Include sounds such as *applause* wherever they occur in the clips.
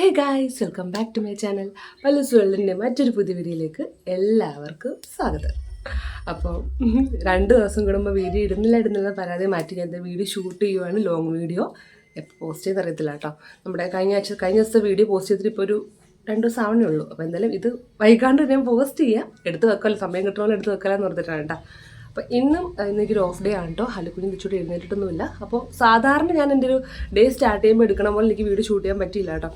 Hey guys welcome back to my channel പലസ് വേൾഡിന്റെ മറ്റൊരു പുതിയ വീഡിയോയിലേക്ക് എല്ലാവർക്കും സ്വാഗതം. അപ്പോൾ രണ്ട് ദിവസം കൂടുമ്പോൾ വീഡിയോ ഇടുന്നില്ല ഇടുന്നില്ല പരാതി മാറ്റി ഞാൻ വീഡിയോ ഷൂട്ട് ചെയ്യുവാണ് ലോങ് വീഡിയോ എപ്പോൾ പോസ്റ്റ് ചെയ്ത് അറിയത്തില്ല കേട്ടോ. നമ്മുടെ കഴിഞ്ഞ ആഴ്ച കഴിഞ്ഞ ദിവസത്തെ വീഡിയോ പോസ്റ്റ് ചെയ്തിട്ട് ഇപ്പോൾ ഒരു രണ്ട് ദിവസം ആവണേ ഉള്ളൂ. അപ്പോൾ എന്തായാലും ഇത് വൈകാണ്ട് ഞാൻ പോസ്റ്റ് ചെയ്യാം. എടുത്ത് വെക്കാമല്ലോ സമയം കിട്ടുമല്ലോ എടുത്ത് വെക്കാമെന്ന് പറഞ്ഞിട്ടാണ് കേട്ടോ. അപ്പോൾ ഇന്നും അഹ് ഒരു ഓഫ് ഡേ ആണ് കേട്ടോ. ഹലുക്കുഞ്ഞ് തിരിച്ചോട്ട് എഴുന്നേറ്റിട്ടൊന്നുമില്ല. അപ്പോൾ സാധാരണ ഞാൻ എന്റെ ഒരു ഡേ സ്റ്റാർട്ട് ചെയ്യുമ്പോൾ എടുക്കണ പോലെ എനിക്ക് വീഡിയോ ഷൂട്ട് ചെയ്യാൻ പറ്റിയില്ല കേട്ടോ.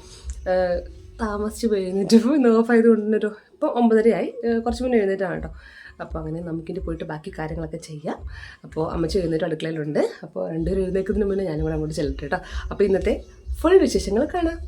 താമസിച്ച് പോയി എഴുന്നേറ്റ് ഇന്ന് ഓഫ് ആയതുകൊണ്ട് ഒരു ഇപ്പോൾ ഒമ്പതരയായി. കുറച്ച് മുന്നേ എഴുന്നേറ്റാണ് കേട്ടോ. അപ്പോൾ അങ്ങനെ നമുക്കിനി പോയിട്ട് ബാക്കി കാര്യങ്ങളൊക്കെ ചെയ്യാം. അപ്പോൾ അമ്മച്ചി എഴുന്നേറ്റ് അടുക്കളയിലുണ്ട്. അപ്പോൾ രണ്ടുപേരും എഴുന്നേൽക്കുന്നതിന് മുന്നേ ഞാനും കൂടെ അങ്ങോട്ട് ചെല്ലട്ടെ കേട്ടോ. അപ്പോൾ ഇന്നത്തെ ഫുൾ വിശേഷങ്ങൾ കാണാം.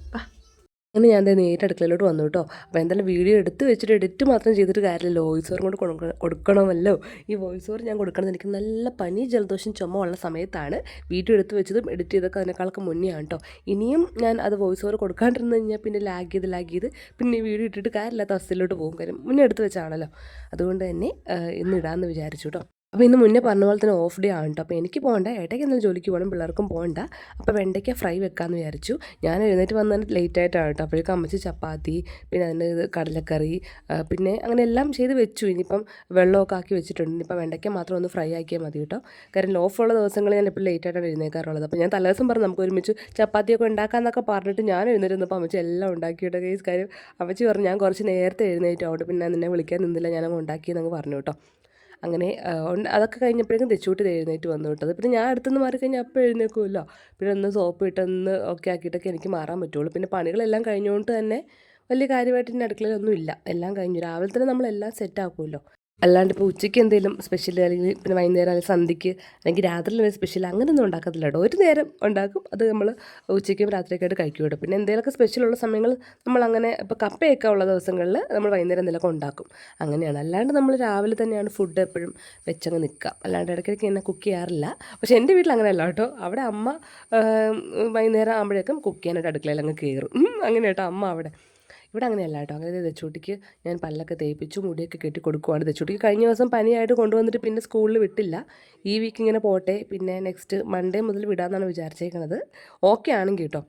അങ്ങനെ ഞാൻ നേരിട്ട് അടുക്കളയിലോട്ട് വന്നു കേട്ടോ. അപ്പോൾ എന്തായാലും വീഡിയോ എടുത്ത് വെച്ചിട്ട് എഡിറ്റ് മാത്രം ചെയ്തിട്ട് കാര്യമില്ല വോയിസ് ഓവർ കൊണ്ട് കൊടുക്ക- കൊടുക്കണമല്ലോ. ഈ വോയിസ് ഓവർ ഞാൻ കൊടുക്കണത് എനിക്ക് നല്ല പനി ജലദോഷം ചുമ ഉള്ള സമയത്താണ് വീഡിയോ എടുത്ത് വെച്ചതും എഡിറ്റ് ചെയ്തൊക്കെ അതിനേക്കാളൊക്കെ മുന്നെയാണ് കേട്ടോ. ഇനിയും ഞാൻ അത് വോയിസ് ഓവർ കൊടുക്കാണ്ടിരുന്ന് കഴിഞ്ഞാൽ പിന്നെ ലാഗ് ചെയ്ത് ലാഗ് ചെയ്ത് പിന്നെ വീഡിയോ ഇട്ടിട്ട് കാര്യമില്ലാത്ത അവസ്ഥയിലോട്ട് പോകും കാര്യം മുന്നേ എടുത്ത് വെച്ചാണല്ലോ അതുകൊണ്ട് തന്നെ ഇന്ന് ഇടാമെന്ന് വിചാരിച്ചു കേട്ടോ. അപ്പോൾ ഇന്ന് മുന്നേ പറഞ്ഞ പോലെ തന്നെ ഓഫ് ഡേ ആണ് കേട്ടോ അപ്പോൾ എനിക്ക് പോകണ്ട ഏട്ടയ്ക്ക് എന്തെങ്കിലും ജോലിക്ക് പോകണം പിള്ളേർക്കും പോകണ്ട. അപ്പോൾ വെണ്ടയ്ക്ക ഫ്രൈ വെക്കാമെന്ന് വിചാരിച്ചു. ഞാൻ എഴുന്നേറ്റ് വന്നത് ലേറ്റ് ആയിട്ടാണ് കേട്ടോ അപ്പോഴേക്കും അമ്മച്ചി ചപ്പാത്തി പിന്നെ അതിന്റെ കടലക്കറി പിന്നെ അങ്ങനെ എല്ലാം ചെയ്ത് വെച്ചു. ഇനിയിപ്പം വെള്ളമൊക്കെ ആക്കി വെച്ചിട്ടുണ്ട്. ഇനിയിപ്പം വെണ്ടയ്ക്ക മാത്രം ഒന്ന് ഫ്രൈ ആക്കിയാൽ മതി കേട്ടോ കാരണം ഉള്ള ദിവസങ്ങളിൽ ഞാൻ ഇപ്പോൾ ലേറ്റ് ആയിട്ടാണ് എഴുന്നേക്കാറുള്ളത്. അപ്പോൾ ഞാൻ തലേദിവസം പറഞ്ഞു നമുക്ക് ഒരുമിച്ച് ചപ്പാത്തിയൊക്കെ ഉണ്ടാക്കാമെന്നൊക്കെ പറഞ്ഞിട്ട് ഞാൻ എഴുന്നേറ്റിരുന്നപ്പോൾ അമ്മച്ചി എല്ലാം ഉണ്ടാക്കിയിട്ട് കേസ് കാര്യം അമ്മച്ചി പറഞ്ഞു ഞാൻ കുറച്ച് നേരത്തെ എഴുന്നേറ്റ്. അതുകൊണ്ട് പിന്നെ നിന്നെ വിളിക്കാൻ നിന്നില്ല. ഞാനങ്ങ് ഉണ്ടാക്കിയെന്നങ്ങ് പറഞ്ഞു കേട്ടോ അങ്ങനെ അതൊക്കെ കഴിഞ്ഞപ്പോഴേക്കും തെച്ചുകൂട്ടി എഴുന്നേറ്റ് വന്നു വിട്ടത് പിന്നെ ഞാൻ അടുത്തുനിന്ന് മാറി കഴിഞ്ഞാൽ അപ്പോൾ എഴുന്നേക്കുമല്ലോ പിന്നെ ഒന്ന് സോപ്പ് ഇട്ടൊന്ന് ഒക്കെ ആക്കിയിട്ടൊക്കെ എനിക്ക് മാറാൻ പറ്റുള്ളൂ. പിന്നെ പണികളെല്ലാം കഴിഞ്ഞുകൊണ്ട് തന്നെ വലിയ കാര്യമായിട്ട് എന്റെ അടുക്കളയിലൊന്നും ഇല്ല. എല്ലാം കഴിഞ്ഞു. രാവിലെ തന്നെ നമ്മളെല്ലാം സെറ്റ് ആക്കുമല്ലോ അല്ലാണ്ട് ഇപ്പോൾ ഉച്ചയ്ക്ക് എന്തെങ്കിലും സ്പെഷ്യൽ അല്ലെങ്കിൽ പിന്നെ വൈകുന്നേരം അല്ലെങ്കിൽ സന്ധ്യയ്ക്ക് അല്ലെങ്കിൽ രാത്രി എന്തെങ്കിലും സ്പെഷ്യൽ അങ്ങനെയൊന്നും ഉണ്ടാക്കത്തില്ല കേട്ടോ. ഒരു നേരം ഉണ്ടാക്കും. അത് നമ്മൾ ഉച്ചയ്ക്കും രാത്രിയൊക്കെയായിട്ട് കഴിക്കും കേട്ടോ. പിന്നെ എന്തെങ്കിലുമൊക്കെ സ്പെഷ്യലുള്ള സമയങ്ങൾ നമ്മൾ അങ്ങനെ ഇപ്പോൾ കപ്പയൊക്കെ ഉള്ള ദിവസങ്ങളിൽ നമ്മൾ വൈകുന്നേരം എന്തെങ്കിലുമൊക്കെ ഉണ്ടാക്കും. അങ്ങനെയാണ്. അല്ലാണ്ട് നമ്മൾ രാവിലെ തന്നെയാണ് ഫുഡ് എപ്പോഴും വെച്ചങ്ങ് നിൽക്കുക അല്ലാണ്ട് ഇടയ്ക്കിടയ്ക്ക് എന്നെ കുക്ക് ചെയ്യാറില്ല. പക്ഷേ എന്റെ വീട്ടിൽ അങ്ങനെയല്ല കേട്ടോ. അവിടെ അമ്മ വൈകുന്നേരം ആകുമ്പോഴേക്കും കുക്ക് ചെയ്യാനായിട്ട് അടുക്കളയിൽ അങ്ങ് കയറും അങ്ങനെ കേട്ടോ അമ്മ അവിടെ. ഇവിടെ അങ്ങനെയല്ല കേട്ടോ. അങ്ങനെ ദച്ചൂട്ടിക്ക് ഞാൻ പല്ലൊക്കെ തേപ്പിച്ചു മുടിയൊക്കെ കെട്ടി കൊടുക്കുവാണ്. ദച്ചൂട്ടിക്ക് കഴിഞ്ഞ ദിവസം പനിയായിട്ട് കൊണ്ടുവന്നിട്ട് പിന്നെ സ്കൂളിൽ വിട്ടില്ല. ഈ വീക്ക് ഇങ്ങനെ പോട്ടെ പിന്നെ നെക്സ്റ്റ് മൺഡേ മുതൽ വിടാമെന്നാണ് വിചാരിച്ചേക്കുന്നത് ഓക്കെ ആണെങ്കിൽ കേട്ടോ.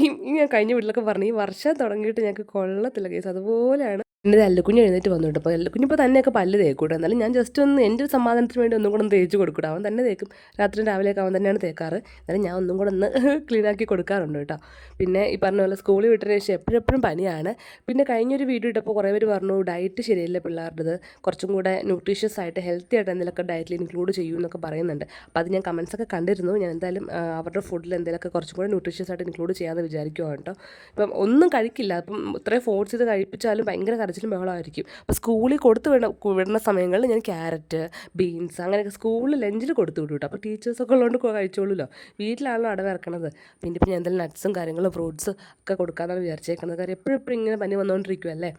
ഈ ഞാൻ കഴിഞ്ഞ വീട്ടിലൊക്കെ പറഞ്ഞു ഈ വർഷം തുടങ്ങിയിട്ട് ഞങ്ങൾക്ക് കൊള്ളത്തില്ല കേസ് അതുപോലെയാണ് എന്റെ അല്ലുക്കുഞ്ഞ് എഴുന്നേറ്റ് വന്നിട്ട് അപ്പോൾ അല്ലുക്കുഞ്ഞ് ഇപ്പോൾ തന്നെയൊക്കെ പല്ല് തേക്കൂട്ടോ. എന്നാലും ഞാൻ ജസ്റ്റ് ഒന്ന് എന്റെ ഒരു സമാധാനത്തിന് വേണ്ടി ഒന്നും കൂടെ ഒന്ന് തേച്ച് കൊടുക്കൂട്ടോ. അവൻ തന്നെ തേക്കും. രാത്രി രാവിലെയൊക്കെ അവൻ തന്നെയാണ് തേക്കാറ്. എന്നാലും ഞാൻ ഒന്നും കൂടെ ഒന്ന് *laughs* ക്ലീൻ ആക്കി കൊടുക്കാറുണ്ട് കേട്ടോ. പിന്നെ ഈ പറഞ്ഞ പോലെ സ്കൂളിൽ വിട്ടതിന് ശേഷം എപ്പോഴെപ്പോഴും പനിയാണ്. പിന്നെ കഴിഞ്ഞൊരു വീഡിയോ ഇട്ടപ്പോൾ കുറേ പേര് പറഞ്ഞു ഡയറ്റ് ശരിയല്ല പിള്ളേരുടേത്. കുറച്ചും കൂടെ ന്യൂട്രീഷ്യസ് ആയിട്ട് ഹെൽത്തി ആയിട്ട് എന്തെങ്കിലുമൊക്കെ ഡയറ്റിൽ ഇൻക്ലൂഡ് ചെയ്യൂ എന്നൊക്കെ പറയുന്നുണ്ട്. അപ്പോൾ അത് ഞാൻ കമൻസൊക്കെ കണ്ടിരുന്നു. ഞാൻ എന്തായാലും അവരുടെ ഫുഡിൽ എന്തെങ്കിലുമൊക്കെ കുറച്ചും കൂടെ ന്യൂട്രീഷ്യസ് ആയിട്ട് ഇൻക്ലൂഡ് ചെയ്യാമെന്ന് വിചാരിക്കുവാണ് കേട്ടോ. ഇപ്പം ഒന്നും കഴിക്കില്ല. അപ്പം ഇത്രയും ഫോഴ്സ് ചെയ്ത് കഴിപ്പിച്ചാലും ഭയങ്കര കരച്ചിലും ബഹളമായിരിക്കും. അപ്പോൾ സ്കൂളിൽ കൊടുത്തു വിട വിടുന്ന സമയങ്ങളിൽ ഞാൻ ക്യാരറ്റ് ബീൻസ് അങ്ങനെയൊക്കെ സ്കൂളിൽ ലഞ്ചിൽ കൊടുത്തു വിടും കേട്ടോ. അപ്പോൾ ടീച്ചേഴ്സൊക്കെ ഉള്ളതുകൊണ്ട് കഴിച്ചോളൂല്ലോ. വീട്ടിലാണല്ലോ അടവിറക്കണത് പിന്നെ ഇപ്പം ഞാൻ എന്തെങ്കിലും നട്ട്സും കാര്യങ്ങളും ഫ്രൂട്ട്സ് ഒക്കെ കൊടുക്കാമെന്നാണ് വിചാരിച്ചേക്കുന്നത് കാര്യം എപ്പോഴും എപ്പോഴും ഇങ്ങനെ പനി വന്നുകൊണ്ടിരിക്കുമല്ലേ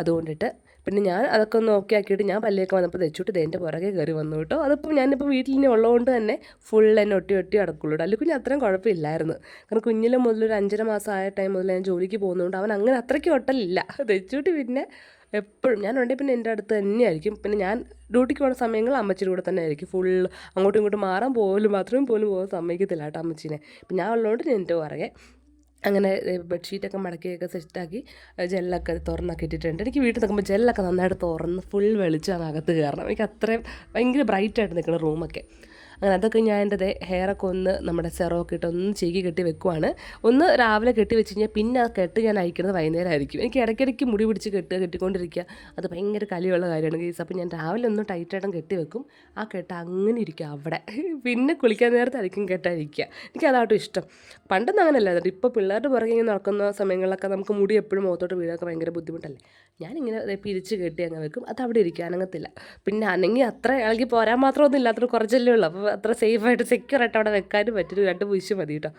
അതുകൊണ്ടിട്ട് പിന്നെ ഞാൻ അതൊക്കെ ഒന്ന് ഓക്കെ ആക്കിയിട്ട് ഞാൻ പല്ലിയൊക്കെ വന്നപ്പോൾ തെച്ചിട്ട് ഇതെന്റെ പുറകെ കയറി വന്നു കേട്ടോ. അതിപ്പോൾ ഞാനിപ്പോൾ വീട്ടിൽ ഇനി ഉള്ളതുകൊണ്ട് തന്നെ ഫുൾ എന്നെ ഒട്ടി ഒട്ടി അടക്കുള്ളൂ അല്ലെങ്കിൽ കുഞ്ഞ് അത്രയും കുഴപ്പമില്ലായിരുന്നു. കാരണം കുഞ്ഞിലെ മുതൽ ഒരു അഞ്ചര മാസം ആയ ടൈം മുതൽ ഞാൻ ജോലിക്ക് പോകുന്നതുകൊണ്ട് അവൻ അങ്ങനെ അത്രയ്ക്ക് ഒട്ടലില്ല. *laughs* തെച്ചിട്ട് പിന്നെ എപ്പോഴും ഞാൻ ഉണ്ടെങ്കിൽ പിന്നെ എന്റെ അടുത്ത് തന്നെയായിരിക്കും. പിന്നെ ഞാൻ ഡ്യൂട്ടിക്ക് പോകുന്ന സമയങ്ങൾ അമ്മച്ചിയുടെ കൂടെ തന്നെ ആയിരിക്കും. ഫുൾ അങ്ങോട്ടും ഇങ്ങോട്ടും മാറാൻ പോലും ബാത്റൂമിൽ പോലും പോകാൻ സമ്മതിക്കത്തില്ല കേട്ടോ അമ്മച്ചീനെ. അപ്പം ഞാൻ ഉള്ളതുകൊണ്ട് ഞാൻ എന്റെ പുറകെ അങ്ങനെ ബെഡ്ഷീറ്റൊക്കെ മടക്കിയൊക്കെ സെറ്റാക്കി ജെല്ലൊക്കെ തുറന്നൊക്കെ ഇട്ടിട്ടുണ്ട്. എനിക്ക് വീട്ടിൽ നിൽക്കുമ്പോൾ ജെല്ലൊക്കെ നന്നായിട്ട് തുറന്ന് ഫുൾ വെളിച്ചമാണ് അകത്ത് കയറണം. എനിക്ക് അത്രയും ഭയങ്കര ബ്രൈറ്റായിട്ട് നിൽക്കുന്ന റൂമൊക്കെ അങ്ങനെ അതൊക്കെ ഞാൻ എന്റെ ഹെയറൊക്കെ ഒന്ന് നമ്മുടെ സെറമൊക്കെ ഇട്ട് ഒന്ന് ചീകി കെട്ടി വെക്കുവാണ്. ഒന്ന് രാവിലെ കെട്ടി വെച്ച് കഴിഞ്ഞാൽ പിന്നെ ആ കെട്ട് ഞാൻ അയക്കുന്നത് വൈകുന്നേരം ആയിരിക്കും എനിക്ക് ഇടയ്ക്കിടയ്ക്ക് മുടി പിടിച്ച് കെട്ടുക കെട്ടിക്കൊണ്ടിരിക്കുക. അത് ഭയങ്കര കലിയുള്ള കാര്യമാണ് കേസ് അപ്പോൾ ഞാൻ രാവിലെ ഒന്ന് ടൈറ്റായിട്ടും കെട്ടി വെക്കും. ആ കെട്ട് അങ്ങനെ ഇരിക്കും അവിടെ. പിന്നെ കുളിക്കാൻ നേരത്തെ നേരത്തായിരിക്കും കെട്ടായിരിക്കുക എനിക്ക് അതാട്ടും ഇഷ്ടം. പണ്ടൊന്നും അങ്ങനെയല്ല കേട്ടോ ഇപ്പോൾ പിള്ളേരുടെ പുറകെ ഇങ്ങനെ നടക്കുന്ന സമയങ്ങളിലൊക്കെ നമുക്ക് മുടി എപ്പോഴും മുഖത്തോട്ട് വീഴൊക്കെ ഭയങ്കര ബുദ്ധിമുട്ടല്ലേ? ഞാനിങ്ങനെ പിരിച്ച് കെട്ടി അങ്ങ് വെക്കും. അത് അവിടെ ഇരിക്കാനങ്ങത്തില്ല പിന്നെ അനങ്ങി അത്ര ഇളകി പോരാൻ മാത്രമൊന്നും ഇല്ലാത്തൊരു കുറച്ചല്ലേ ഉള്ളൂ. അപ്പോൾ അത്ര സേഫായിട്ട് സെക്യൂറായിട്ട് അവിടെ വെക്കാനും പറ്റും രണ്ട് വീശ് മതി കേട്ടോ.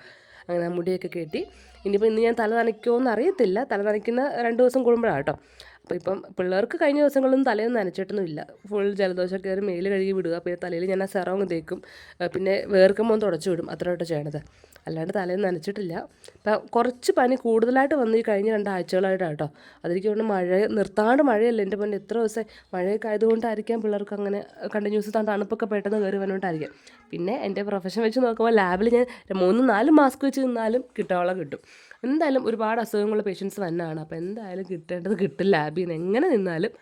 അങ്ങനെ മുടിയൊക്കെ കെട്ടി. ഇനിയിപ്പോൾ ഇന്ന് ഞാൻ തല നനയ്ക്കുമോ എന്ന് അറിയത്തില്ല. തല നനയ്ക്കുന്ന രണ്ട് ദിവസം കൂടുമ്പോഴാണ് കേട്ടോ. അപ്പോൾ ഇപ്പം പിള്ളേർക്ക് കഴിഞ്ഞ ദിവസങ്ങളൊന്നും തലയൊന്നും നനച്ചിട്ടൊന്നും ഇല്ല ഫുൾ ജലദോഷം കയറി മേൽ കഴുകി വിടുക പിന്നെ തലയിൽ ഞാൻ ആ സെറോങ് തേക്കും പിന്നെ വേർക്കുമ്പോൾ തുടച്ചു വിടും. അത്രയോട്ട് ചെയ്യണത്. അല്ലാണ്ട് തലയൊന്നും നനച്ചിട്ടില്ല. അപ്പം കുറച്ച് പനി കൂടുതലായിട്ട് വന്നു ഈ കഴിഞ്ഞ രണ്ടാഴ്ചകളായിട്ടാണ് കേട്ടോ. അതെനിക്ക് കൊണ്ട് മഴ നിർത്താണ്ട് മഴയല്ല എന്റെ പൊന്നെ. എത്ര ദിവസം മഴയൊക്കെ ആയതുകൊണ്ടായിരിക്കാം പിള്ളേർക്ക് അങ്ങനെ കണ്ടിന്യൂസ് തണുപ്പൊക്കെ പെട്ടെന്ന് കയറി വന്നുകൊണ്ടായിരിക്കും പിന്നെ എന്റെ പ്രൊഫഷൻ വെച്ച് നോക്കുമ്പോൾ ലാബിൽ ഞാൻ മൂന്ന് നാല് മാസ്ക് വെച്ച് നിന്നാലും കിട്ടാവളം കിട്ടും. എന്തായാലും ഒരുപാട് അസുഖങ്ങളുള്ള പേഷ്യൻസ് തന്നെയാണ് അപ്പോൾ എന്തായാലും കിട്ടേണ്ടത് കിട്ടും ലാബിൽ നിന്ന് എങ്ങനെ നിന്നാലും.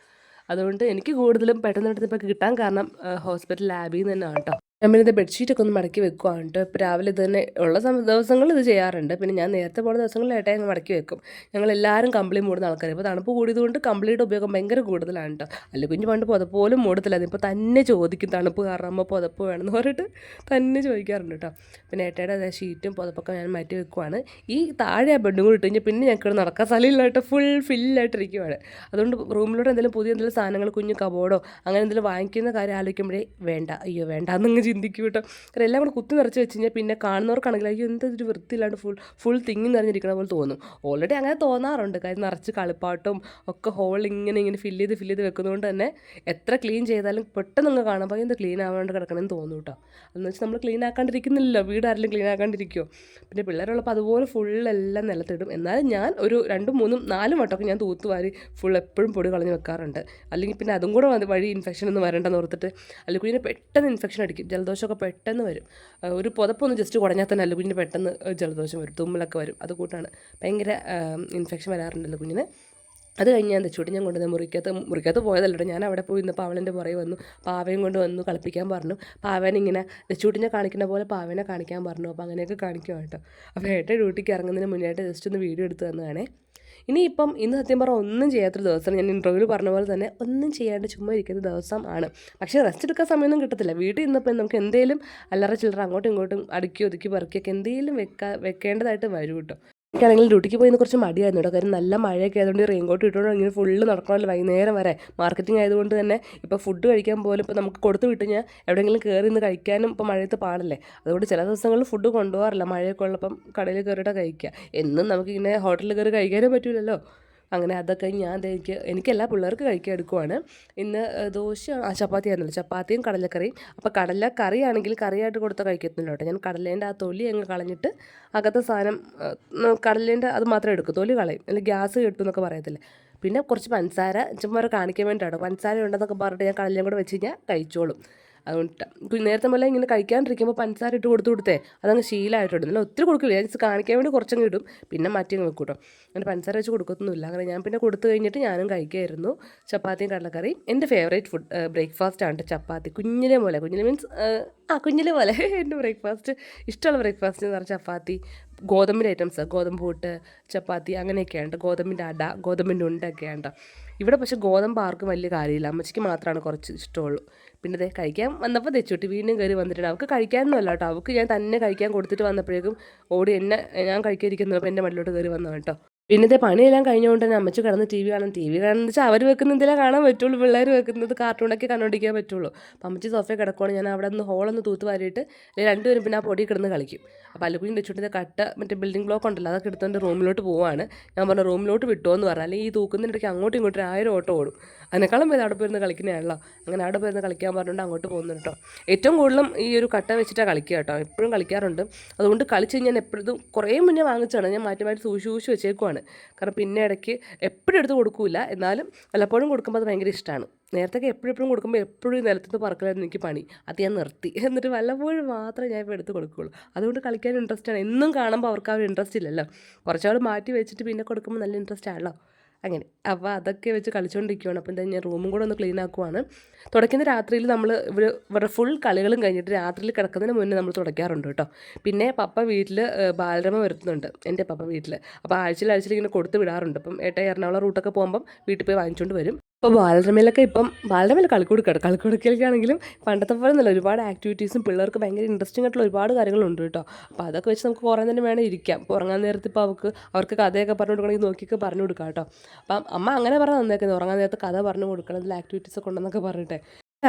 അതുകൊണ്ട് എനിക്ക് കൂടുതലും പെട്ടെന്ന് പെട്ടെന്ന് ഇപ്പോൾ കിട്ടാൻ കാരണം ഹോസ്പിറ്റൽ ലാബിൽ നിന്ന് തന്നെയാണ് കേട്ടോ ഇത് ബെഡ്ഷീറ്റൊക്കെ ഒന്ന് മടക്കി വെക്കുവാണ് കേട്ടോ ഇപ്പോൾ രാവിലെ ഇത് തന്നെ ഉള്ള ദിവസങ്ങൾ ഇത് ചെയ്യാറുണ്ട്. പിന്നെ ഞാൻ നേരത്തെ പോകുന്ന ദിവസങ്ങളിൽ ഏട്ടായി അങ്ങ് മടക്കി വെക്കും. ഞങ്ങൾ എല്ലാവരും കമ്പിളി മൂടുന്ന ആൾക്കാർ ഇപ്പോൾ തണുപ്പ് കൂടിയതുകൊണ്ട് കമ്പിളിയുടെ ഉപയോഗം ഭയങ്കര കൂടുതലാണ് കേട്ടോ അല്ല കുഞ്ഞ് പണ്ട് പുതപ്പോലും മൂടത്തില്ലായിരുന്നു ഇപ്പോൾ തന്നെ ചോദിക്കും തണുപ്പ് കാരണം പുതപ്പ് വേണമെന്ന് പറഞ്ഞിട്ട് തന്നെ ചോദിക്കാറുണ്ട് കേട്ടോ പിന്നെ ഏട്ടയുടെ അതേ ഷീറ്റും പുതപ്പൊക്കെ ഞാൻ മാറ്റി വെക്കുവാണ്. ഈ താഴെ ആ ബെഡും കൂടി ഇട്ട് പിന്നെ ഞങ്ങൾക്ക് നടക്കാൻ സ്ഥലമില്ല കേട്ടോ ഫുൾ ഫില്ലായിട്ടിരിക്കുവാണ് അതുകൊണ്ട് റൂമിലൂടെ എന്തെങ്കിലും പുതിയ എന്തെങ്കിലും സാധനങ്ങൾ കുഞ്ഞു കബോർഡോ അങ്ങനെ എന്തെങ്കിലും വാങ്ങിക്കുന്ന കാര്യം ആലോചിക്കുമ്പോഴേ വേണ്ട. അയ്യോ വേണ്ട എന്നങ്ങ് ചിന്തിക്കും കേട്ടോ കാരണം എല്ലാം കൂടെ കുത്തി നിറച്ച് വെച്ച് കഴിഞ്ഞാൽ പിന്നെ കാണുന്നവർക്കാണെങ്കിൽ അയ്യോ എന്തൊരു വൃത്തിയില്ലാണ്ട് ഫുൾ ഫുൾ തിങ്ങി നിറഞ്ഞിരിക്കണ പോലെ തോന്നും. ഓൾറെഡി അങ്ങനെ തോന്നാറുണ്ട്. കാര്യം നിറച്ച് കളിപ്പാട്ടും ഒക്കെ ഹോൾ ഇങ്ങനെ ഇങ്ങനെ ഫില്ല് ചെയ്ത് ഫില്ല് ചെയ്ത് വെക്കുന്നതുകൊണ്ട് തന്നെ എത്ര ക്ലീൻ ചെയ്താലും പെട്ടെന്ന് അങ്ങ് കാണുമ്പോൾ എന്ത് ക്ലീൻ ആവാണ്ട് കിടക്കണമെന്ന് തോന്നും കേട്ടോ എന്ന് വെച്ചാൽ നമ്മൾ ക്ലീൻ ആക്കാണ്ടിരിക്കുന്നില്ലല്ലോ. വീട് ആരെങ്കിലും ക്ലീൻ ആക്കാണ്ടിരിക്കുമോ പിന്നെ പിള്ളേരുള്ളപ്പോൾ അതുപോലെ ഫുൾ എല്ലാം നിലത്തിടും. എന്നാലും ഞാൻ ഒരു രണ്ടും മൂന്നും നാലും വട്ടമൊക്കെ ഞാൻ തൂത്തുവാരി ഫുൾ എപ്പോഴും പൊടി കളഞ്ഞ് വെക്കാറുണ്ട്. അല്ലെങ്കിൽ പിന്നെ അതും കൂടെ വഴി ഇൻഫെക്ഷൻ ഒന്നും വരണ്ടെന്ന് ഓർത്തിട്ട് അല്ലുകുഞ്ഞിന് പെട്ടെന്ന് ഇൻഫെക്ഷൻ അടിക്കും. ജലദോഷമൊക്കെ പെട്ടെന്ന് വരും. ഒരു പുതപ്പൊന്ന് ജസ്റ്റ് കുടഞ്ഞാൽ തന്നെ അല്ല കുഞ്ഞിന് പെട്ടെന്ന് ജലദോഷം വരും. തുമ്മലൊക്കെ വരും. അതുകൂട്ടാണ് ഭയങ്കര ഇൻഫെക്ഷൻ വരാറുണ്ടല്ലോ കുഞ്ഞിന്. അത് കഴിഞ്ഞ് ഞാൻ തെച്ചുകൂട്ടി ഞാൻ കൊണ്ടുവന്ന മുറിക്കകത്ത് മുറിക്കകത്ത് പോയതല്ലോ ഞാൻ അവിടെ പോയി ഇന്ന് പാവലിന്റെ പുറകെ വന്നു. പാവയും കൊണ്ട് വന്നു കളിപ്പിക്കാൻ പറഞ്ഞു. പാവൻ ഇങ്ങനെ തെച്ചുകൂട്ടിനെ കാണിക്കുന്ന പോലെ പാവനെ കാണിക്കാൻ പറഞ്ഞു. അപ്പോൾ അങ്ങനെയൊക്കെ കാണിക്കുക കേട്ടോ. അപ്പോൾ ഏട്ട ഡ്യൂട്ടിക്ക് ഇറങ്ങുന്നതിന് മുന്നേ ജസ്റ്റ് ഒന്ന് വീഡിയോ എടുത്ത് തന്നതാണേ. ഇനിയിപ്പം ഇന്ന് സത്യം പറഞ്ഞാൽ ഒന്നും ചെയ്യാത്തൊരു ദിവസം ഞാൻ ഇന്റർവ്യൂവിൽ പറഞ്ഞ പോലെ തന്നെ ഒന്നും ചെയ്യാണ്ട് ചുമ്മാ ഇരിക്കുന്ന ദിവസം ആണ്. പക്ഷേ റെസ്റ്റ് എടുക്കാൻ സമയമൊന്നും കിട്ടത്തില്ല. വീട്ടിൽ ഇന്നിപ്പം നമുക്ക് എന്തെങ്കിലും അല്ലറ ചില്ലറ അങ്ങോട്ടും ഇങ്ങോട്ടും അടുക്കി ഒതുക്കി പെറുക്കിയൊക്കെ എന്തെങ്കിലും വെക്കാ വെക്കേണ്ടതായിട്ട് വരും കേട്ടോ എനിക്കാണെങ്കിൽ ഡ്യൂട്ടിക്ക് പോയിന്ന് കുറച്ച് മടിയായിരുന്നു കേട്ടോ. കാര്യം നല്ല മഴയൊക്കെ ആയതുകൊണ്ട് റെയിൻകോട്ട് ഇട്ടുകൊണ്ട് ഇങ്ങനെ ഫുള്ള് നടക്കണമല്ലോ വൈകുന്നേരം വരെ. മാർക്കറ്റിംഗ് ആയതുകൊണ്ട് തന്നെ ഇപ്പോൾ ഫുഡ് കഴിക്കാൻ പോലും ഇപ്പോൾ നമുക്ക് കൊടുത്തു വിട്ട് കഴിഞ്ഞാൽ എവിടെയെങ്കിലും കയറി നിന്ന് കഴിക്കാനും ഇപ്പോൾ മഴയത്ത് പാടല്ലേ. അതുകൊണ്ട് ചില ദിവസങ്ങളിൽ ഫുഡ് കൊണ്ടുപോകാറില്ല. മഴയൊക്കെ ഉള്ളപ്പം കടയിൽ കയറിയിട്ട് കഴിക്കുക. എന്നും നമുക്കിങ്ങനെ ഹോട്ടലിൽ കയറി കഴിക്കാനും പറ്റില്ലല്ലോ അങ്ങനെ അതൊക്കെ ഞാൻ എനിക്ക് എനിക്കെല്ലാ പിള്ളേർക്ക് കഴിക്കാൻ എടുക്കുവാണ്. ഇന്ന് ദോശ ആ ചപ്പാത്തി ആയിരുന്നല്ലോ ചപ്പാത്തിയും കടലക്കറിയും. അപ്പോൾ കടല ആണെങ്കിൽ കറിയായിട്ട് കൊടുത്താൽ കഴിക്കത്തില്ല കേട്ടോ. ഞാൻ കടലേന്റെ ആ തൊലി അങ്ങ് കളഞ്ഞിട്ട് അകത്തെ സാധനം കടലേന്റെ അത് മാത്രമേ എടുക്കൂ. തൊലി കളയും. അല്ലെങ്കിൽ ഗ്യാസ് കിട്ടും എന്നൊക്കെ പറയത്തില്ലേ. പിന്നെ കുറച്ച് പഞ്ചസാര ചുമ്മാരെ കാണിക്കാൻ വേണ്ടിയിട്ടാണ്. പഞ്ചസാര ഉണ്ടെന്നൊക്കെ പറഞ്ഞിട്ട് ഞാൻ കടലേം കൂടെ വെച്ച് കഴിഞ്ഞാൽ കഴിച്ചോളും. അതുകൊണ്ട് നേരത്തെ മുതലേ ഇങ്ങനെ കഴിക്കാണ്ടിരിക്കുമ്പോൾ പഞ്ചസാര ഇട്ട് കൊടുത്തു കൊടുത്തേ അതങ്ങ് ശീലമായിട്ടുണ്ട് എന്നാൽ ഒത്തിരി കൊടുക്കില്ല. ഞാൻ കാണിക്കാൻ വേണ്ടി കുറച്ചങ്ങ് ഇടും. പിന്നെ മാറ്റി അങ്ങ് വെക്കൂട്ടോ. കേട്ടോ അങ്ങനെ പഞ്ചസാര വെച്ച് കൊടുക്കത്തൊന്നുമില്ല. അങ്ങനെ ഞാൻ പിന്നെ കൊടുത്തു കഴിഞ്ഞിട്ട് ഞാനും കഴിക്കുമായിരുന്നു ചപ്പാത്തിയും കടലക്കറിയും. എന്റെ ഫേവറേറ്റ് ഫുഡ് ബ്രേക്ക്ഫാസ്റ്റ് ആണ് ചപ്പാത്തി. കുഞ്ഞിലെ പോലെ. കുഞ്ഞിലെ മീൻസ് ആ കുഞ്ഞിലെ പോലെ. *laughs* എന്റെ ബ്രേക്ക്ഫാസ്റ്റ് ഇഷ്ടമുള്ള ബ്രേക്ക്ഫാസ്റ്റ് എന്ന് പറഞ്ഞാൽ ചപ്പാത്തി. ഗോതമ്പിന്റെ ഐറ്റംസ് ഗോതമ്പ് കൂട്ട് ചപ്പാത്തി അങ്ങനെയൊക്കെയാണ് ഗോതമ്പിന്റെ അട ഗോതമ്പിന്റെ ഉണ്ടൊക്കെയാണ് ഇവിടെ പക്ഷേ ഗോതമ്പ് ആർക്കും വലിയ കാര്യമില്ല. അമ്മച്ചിക്ക് മാത്രമാണ് കുറച്ച് ഇഷ്ടമുള്ളൂ. പിന്നെ ദേ കഴിക്കാൻ വന്നപ്പോൾ തെച്ചുട്ടി വീണ്ടും കയറി വന്നിട്ടുണ്ട്. അവൾക്ക് കഴിക്കാനൊന്നും അല്ല കേട്ടോ. അവൾക്ക് ഞാൻ തന്നെ കഴിക്കാൻ കൊടുത്തിട്ട് വന്നപ്പോഴേക്കും ഓടി എന്നെ ഞാൻ കഴിക്കാതിരിക്കുന്നു അപ്പോൾ എന്റെ മടിലോട്ട് കയറി വന്നു കേട്ടോ. പിന്നത്തെ പണിയെല്ലാം കഴിഞ്ഞുകൊണ്ട് തന്നെ അമ്മച്ചു കിടന്ന് ടി വി കാണാൻ ടി വി കാണുന്നത് വെച്ചാൽ അവർ വെക്കുന്നതിലേ കാണാൻ പറ്റുള്ളൂ. പിള്ളേർ വെക്കുന്നത് കാർട്ടൂണൊക്കെ കണ്ടുപിടിക്കാൻ പറ്റുള്ളൂ. അപ്പം അമ്മച്ചി സോഫയെ കിടക്കുവാണ്. ഞാൻ അവിടെ നിന്ന് ഹോളൊന്ന് തൂത്ത് വാരിയിട്ട് രണ്ടുപേരും പിന്നെ ആ പൊടി കിടന്ന് കളിക്കും. അപ്പോൾ അല്ലുകുഞ്ഞിന്റെ വെച്ചിട്ട് കട്ട മറ്റേ ബിൽഡിംഗ് ബ്ലോക്ക് ഉണ്ടല്ലോ അതൊക്കെ എടുത്തുകൊണ്ട് റൂമിലോട്ട് പോവാണ്. ഞാൻ പറഞ്ഞു റൂമിലോട്ട് വിട്ടോ എന്ന് പറഞ്ഞാൽ ഈ തൂക്കുന്നതിനിടയ്ക്ക് അങ്ങോട്ടും ഇങ്ങോട്ടും ആയിരം ഓട്ടം ഓടും. അതിനേക്കാളും പേര് അവിടെ പോയിരുന്ന് കളിക്കുന്നതാണല്ലോ അങ്ങനെ അവിടെ പോയിരുന്ന് കളിക്കാൻ പറഞ്ഞുകൊണ്ട് അങ്ങോട്ട് പോകുന്നു കേട്ടോ ഏറ്റവും കൂടുതലും ഈ ഒരു കട്ട വെച്ചിട്ടാണ് കളിക്കുക കേട്ടോ എപ്പോഴും കളിക്കാറുണ്ട്. അതുകൊണ്ട് കളിച്ച് ഞാൻ എപ്പോഴും കുറേ മുന്നേ വാങ്ങിച്ചാണ് ഞാൻ മാറ്റി മാറ്റി സൂക്ഷിച്ച് സൂക്ഷിച്ച് വെച്ചേക്കുവാണ് കാരണം പിന്നെ ഇടയ്ക്ക് എപ്പോഴും എടുത്ത് കൊടുക്കൂല. എന്നാലും വല്ലപ്പോഴും കൊടുക്കുമ്പോൾ അത് ഭയങ്കര ഇഷ്ടമാണ് നേരത്തെ എപ്പോഴും കൊടുക്കുമ്പോൾ എപ്പോഴും നിലത്തുനിന്ന് പറക്കലായിരുന്നു എനിക്ക് പണി. അത് ഞാൻ നിർത്തി. എന്നിട്ട് വല്ലപ്പോഴും മാത്രമേ ഞാൻ ഇപ്പോൾ എടുത്ത് കൊടുക്കുകയുള്ളൂ. അതുകൊണ്ട് കളിക്കാൻ ഇൻട്രസ്റ്റ് ആണ്. എന്നും കാണുമ്പോൾ അവർക്ക് ആ ഒരു ഇൻട്രസ്റ്റ് ഇല്ലല്ലോ. കുറച്ചാൾ മാറ്റി വെച്ചിട്ട് പിന്നെ കൊടുക്കുമ്പോൾ നല്ല ഇൻട്രസ്റ്റ് ആണല്ലോ. അങ്ങനെ. അപ്പോൾ അതൊക്കെ വെച്ച് കളിച്ചുകൊണ്ടിരിക്കുകയാണ് അപ്പോൾ എന്താ ഞാൻ റൂമും കൂടെ ഒന്ന് ക്ലീൻ ആക്കുവാണ്. തുടയ്ക്കുന്ന രാത്രിയിൽ നമ്മൾ ഇവരുടെ ഫുൾ കളികളും കഴിഞ്ഞിട്ട് രാത്രിയിൽ കിടക്കുന്നതിന് മുന്നേ നമ്മൾ തുടയ്ക്കാറുണ്ട് കേട്ടോ. പിന്നെ പപ്പ വീട്ടിൽ ബാലരമ വരുത്തുന്നുണ്ട് എന്റെ പപ്പ വീട്ടിൽ അപ്പോൾ ആഴ്ചയിൽ ആഴ്ചയിൽ ഇങ്ങനെ കൊടുത്ത് വിടാറുണ്ട്. അപ്പം ഏട്ടാ എറണാകുളം റൂട്ടൊക്കെ പോകുമ്പം വീട്ടിൽ പോയി വാങ്ങിച്ചുകൊണ്ട് വരും. ഇപ്പോൾ ബാലരമയിലൊക്കെ ഇപ്പം ബാലരമയിൽ കളിക്കൊടുക്കാണ് കളിക്കൊടുക്കലൊക്കെയാണെങ്കിലും പണ്ടത്തെ പോലെ നല്ല ഒരുപാട് ആക്ടിവിറ്റീസും പിള്ളേർക്ക് ഭയങ്കര ഇൻട്രസ്റ്റിംഗ് ആയിട്ടുള്ള ഒരുപാട് കാര്യങ്ങളുണ്ട് കേട്ടോ. അപ്പോൾ അതൊക്കെ വെച്ച് നമുക്ക് കുറേ തന്നെ വേണം ഇരിക്കാം. ഇപ്പോൾ ഉറങ്ങാൻ നേരത്ത് ഇപ്പോൾ അവർക്ക് അവർക്ക് കഥയൊക്കെ പറഞ്ഞു കൊടുക്കണമെങ്കിൽ നോക്കിയൊക്കെ പറഞ്ഞു കൊടുക്കാം കേട്ടോ. അപ്പം അമ്മ അങ്ങനെ പറഞ്ഞാൽ നന്നേക്കുന്നത് ഉറങ്ങാൻ നേരത്ത് കഥ പറഞ്ഞു കൊടുക്കണം. ഇതിൽ ആക്ടിവിറ്റീസ് ഒക്കെ ഉണ്ടെന്നൊക്കെ പറഞ്ഞിട്ട്.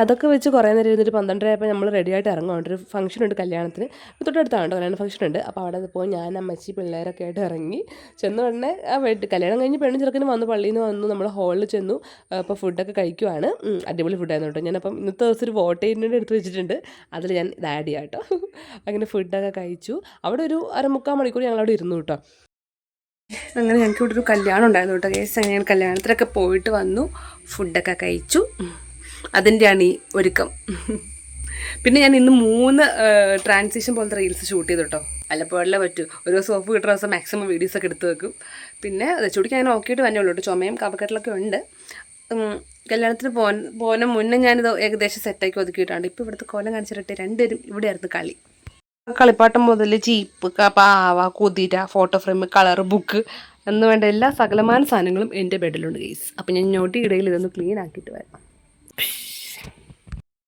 അതൊക്കെ വെച്ച് കുറേ നേരം ഇരുന്നിട്ട് പന്ത്രണ്ടരയപ്പോൾ നമ്മൾ റെഡി ആയിട്ട് ഇറങ്ങും ഒരു ഫംഗ്ഷൻ ഉണ്ട് കല്യാണത്തിന്. തൊട്ടടുത്താണ് കേട്ടോ കല്യാണ ഫംഗ്ഷൻ ഉണ്ട്. അപ്പോൾ അവിടെ പോയി ഞാൻ അമ്മച്ചി പിള്ളേരൊക്കെ ആയിട്ട് ഇറങ്ങി ചെന്ന് ഉടനെ ആ വീട്ടിൽ കല്യാണം കഴിഞ്ഞ് പെണ്ണും ചെറുക്കനും വന്ന്. പള്ളിയിൽ നിന്ന് വന്നു നമ്മൾ ഹോളിൽ ചെന്നു. അപ്പോൾ ഫുഡൊക്കെ കഴിക്കുവാണ്. അടിപൊളി ഫുഡായിരുന്നു കേട്ടോ. ഞാനപ്പം ഇന്നത്തെ ദിവസം ഒരു വോട്ട് എടുത്ത് വെച്ചിട്ടുണ്ട്. അതിൽ ഞാൻ ഇത് ആഡ് ചെയ്യാം കേട്ടോ. അങ്ങനെ ഫുഡൊക്കെ കഴിച്ചു. അവിടെ ഒരു അരമുക്കാൽ മണിക്കൂർ ഞങ്ങൾ അവിടെ ഇരുന്നു കേട്ടോ. അങ്ങനെ ഞങ്ങൾക്ക് ഇവിടെ ഒരു കല്യാണം ഉണ്ടായിരുന്നു കേട്ടോ. കേസ് ഞാൻ കല്യാണത്തിലൊക്കെ പോയിട്ട് വന്നു. ഫുഡൊക്കെ കഴിച്ചു. അതിന്റെയാണ് ഈ ഒരുക്കം. പിന്നെ ഞാൻ ഇന്ന് മൂന്ന് ട്രാൻസിഷൻ പോലത്തെ റീൽസ് ഷൂട്ട് ചെയ്തു കേട്ടോ വല്ലപ്പോഴല്ലേ പറ്റൂ. ഒരു ദിവസം ഓഫ് കിട്ടുന്ന ദിവസം മാക്സിമം വീഡിയോസ് ഒക്കെ എടുത്ത് വെക്കും. പിന്നെ ചുടിക്ക് ഞാൻ നോക്കിയിട്ട് തന്നെ ഉള്ളൂ കേട്ടോ ചുമയും കവക്കെട്ടിലൊക്കെ ഉണ്ട്. കല്യാണത്തിന് പോകാൻ പോകുന്ന മുന്നേ ഞാനിത് ഏകദേശം സെറ്റാക്കി ഒതുക്കിയിട്ടുണ്ട് ഇപ്പോൾ ഇവിടുത്തെ കോലം കാണിച്ചിട്ട് രണ്ടുപേരും ഇവിടെയായിരുന്നു കളി. കളിപ്പാട്ടം മുതൽ ചീപ്പ് ക- പാവ കുതിര ഫോട്ടോ ഫ്രെയിം കളർ ബുക്ക് എന്ന് വേണ്ട എല്ലാ സകലമാന സാധനങ്ങളും എന്റെ ബെഡിലുണ്ട് ഗെയ്സ് അപ്പം ഞാൻ ഞൊട്ടി ഇടയിൽ ഇതൊന്ന് ക്ലീൻ ആക്കിയിട്ട് വരാം.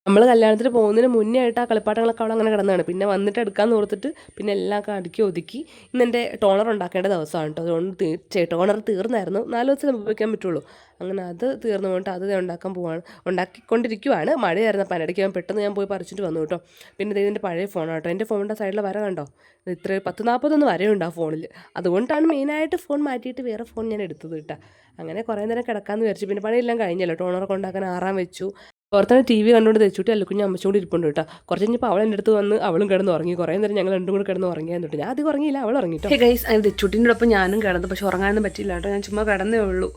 നമ്മൾ കല്യാണത്തിന് പോകുന്നതിന് മുന്നേ ആയിട്ട് ആ കളിപ്പാട്ടങ്ങളൊക്കെ അവിടെ അങ്ങനെ കിടന്നാണ്. പിന്നെ വന്നിട്ട് എടുക്കാൻ ഓർത്തിട്ട് പിന്നെ എല്ലാം അടുക്കി ഒതുക്കി ഇന്ന് എന്റെ ടോണർ ഉണ്ടാക്കേണ്ട ദിവസമാണ് കേട്ടോ. അതുകൊണ്ട് തീ ടോണർ തീർന്നായിരുന്നു. നാല് ദിവസം ഉപയോഗിക്കാൻ പറ്റുള്ളൂ. അങ്ങനെ അത് തീർന്നു പോയിട്ട് അത് ഉണ്ടാക്കാൻ പോവാണ്. ഉണ്ടാക്കിക്കൊണ്ടിരിക്കുവാണ്. മഴയായിരുന്നു. അപ്പം അതിനിടയ്ക്ക് പെട്ടെന്ന് ഞാൻ പോയി പറിച്ചിട്ട് വന്നു കേട്ടോ. പിന്നെ ഇത് ഇതിന്റെ പഴയ ഫോണാണ് കേട്ടോ. എന്റെ ഫോണിന്റെ സൈഡിൽ വര കണ്ടോ? ഇത് ഇത്ര പത്ത് നാൽപ്പതൊന്ന് വരയുണ്ട് ആ ഫോണിൽ. അതുകൊണ്ടാണ് മെയിനായിട്ട് ഫോൺ മാറ്റിയിട്ട് വേറെ ഫോൺ ഞാൻ എടുത്തത് കേട്ടോ. അങ്ങനെ കുറേ നേരം കിടക്കാമെന്ന് വിചാരിച്ചു. പിന്നെ പണിയെല്ലാം കഴിഞ്ഞല്ലോ. ടോണറൊക്കെ ഉണ്ടാക്കാൻ ആറാൻ വെച്ചു. പുറത്താണ് ടി വി കണ്ടുകൊണ്ട് തെച്ചുട്ടി അല്ലുക്കുഞ്ഞ് അമ്മച്ചും കൂടി ഇരിപ്പുണ്ട് കേട്ടോ. കുറച്ച് കഴിഞ്ഞപ്പോൾ അവൾ എന്റെ അടുത്ത് വന്ന് അവളും കിടന്ന് ഉറങ്ങി. കുറേ നേരം ഞങ്ങൾ രണ്ടും കൂടെ കിടന്ന് ഉറങ്ങിയാൻ തൊട്ട് ഞാൻ അത് ഉറങ്ങിയില്ല അവൾ ഉറങ്ങിട്ടോ ഗൈസ് അതിന് തെച്ചുട്ടിന്റെ ഒപ്പം ഞാനും കിടന്നു. പക്ഷെ ഉറങ്ങാനൊന്നും പറ്റില്ല കേട്ടോ. ഞാൻ ചുമ്മാ കിടന്നേ ഉള്ളൂ.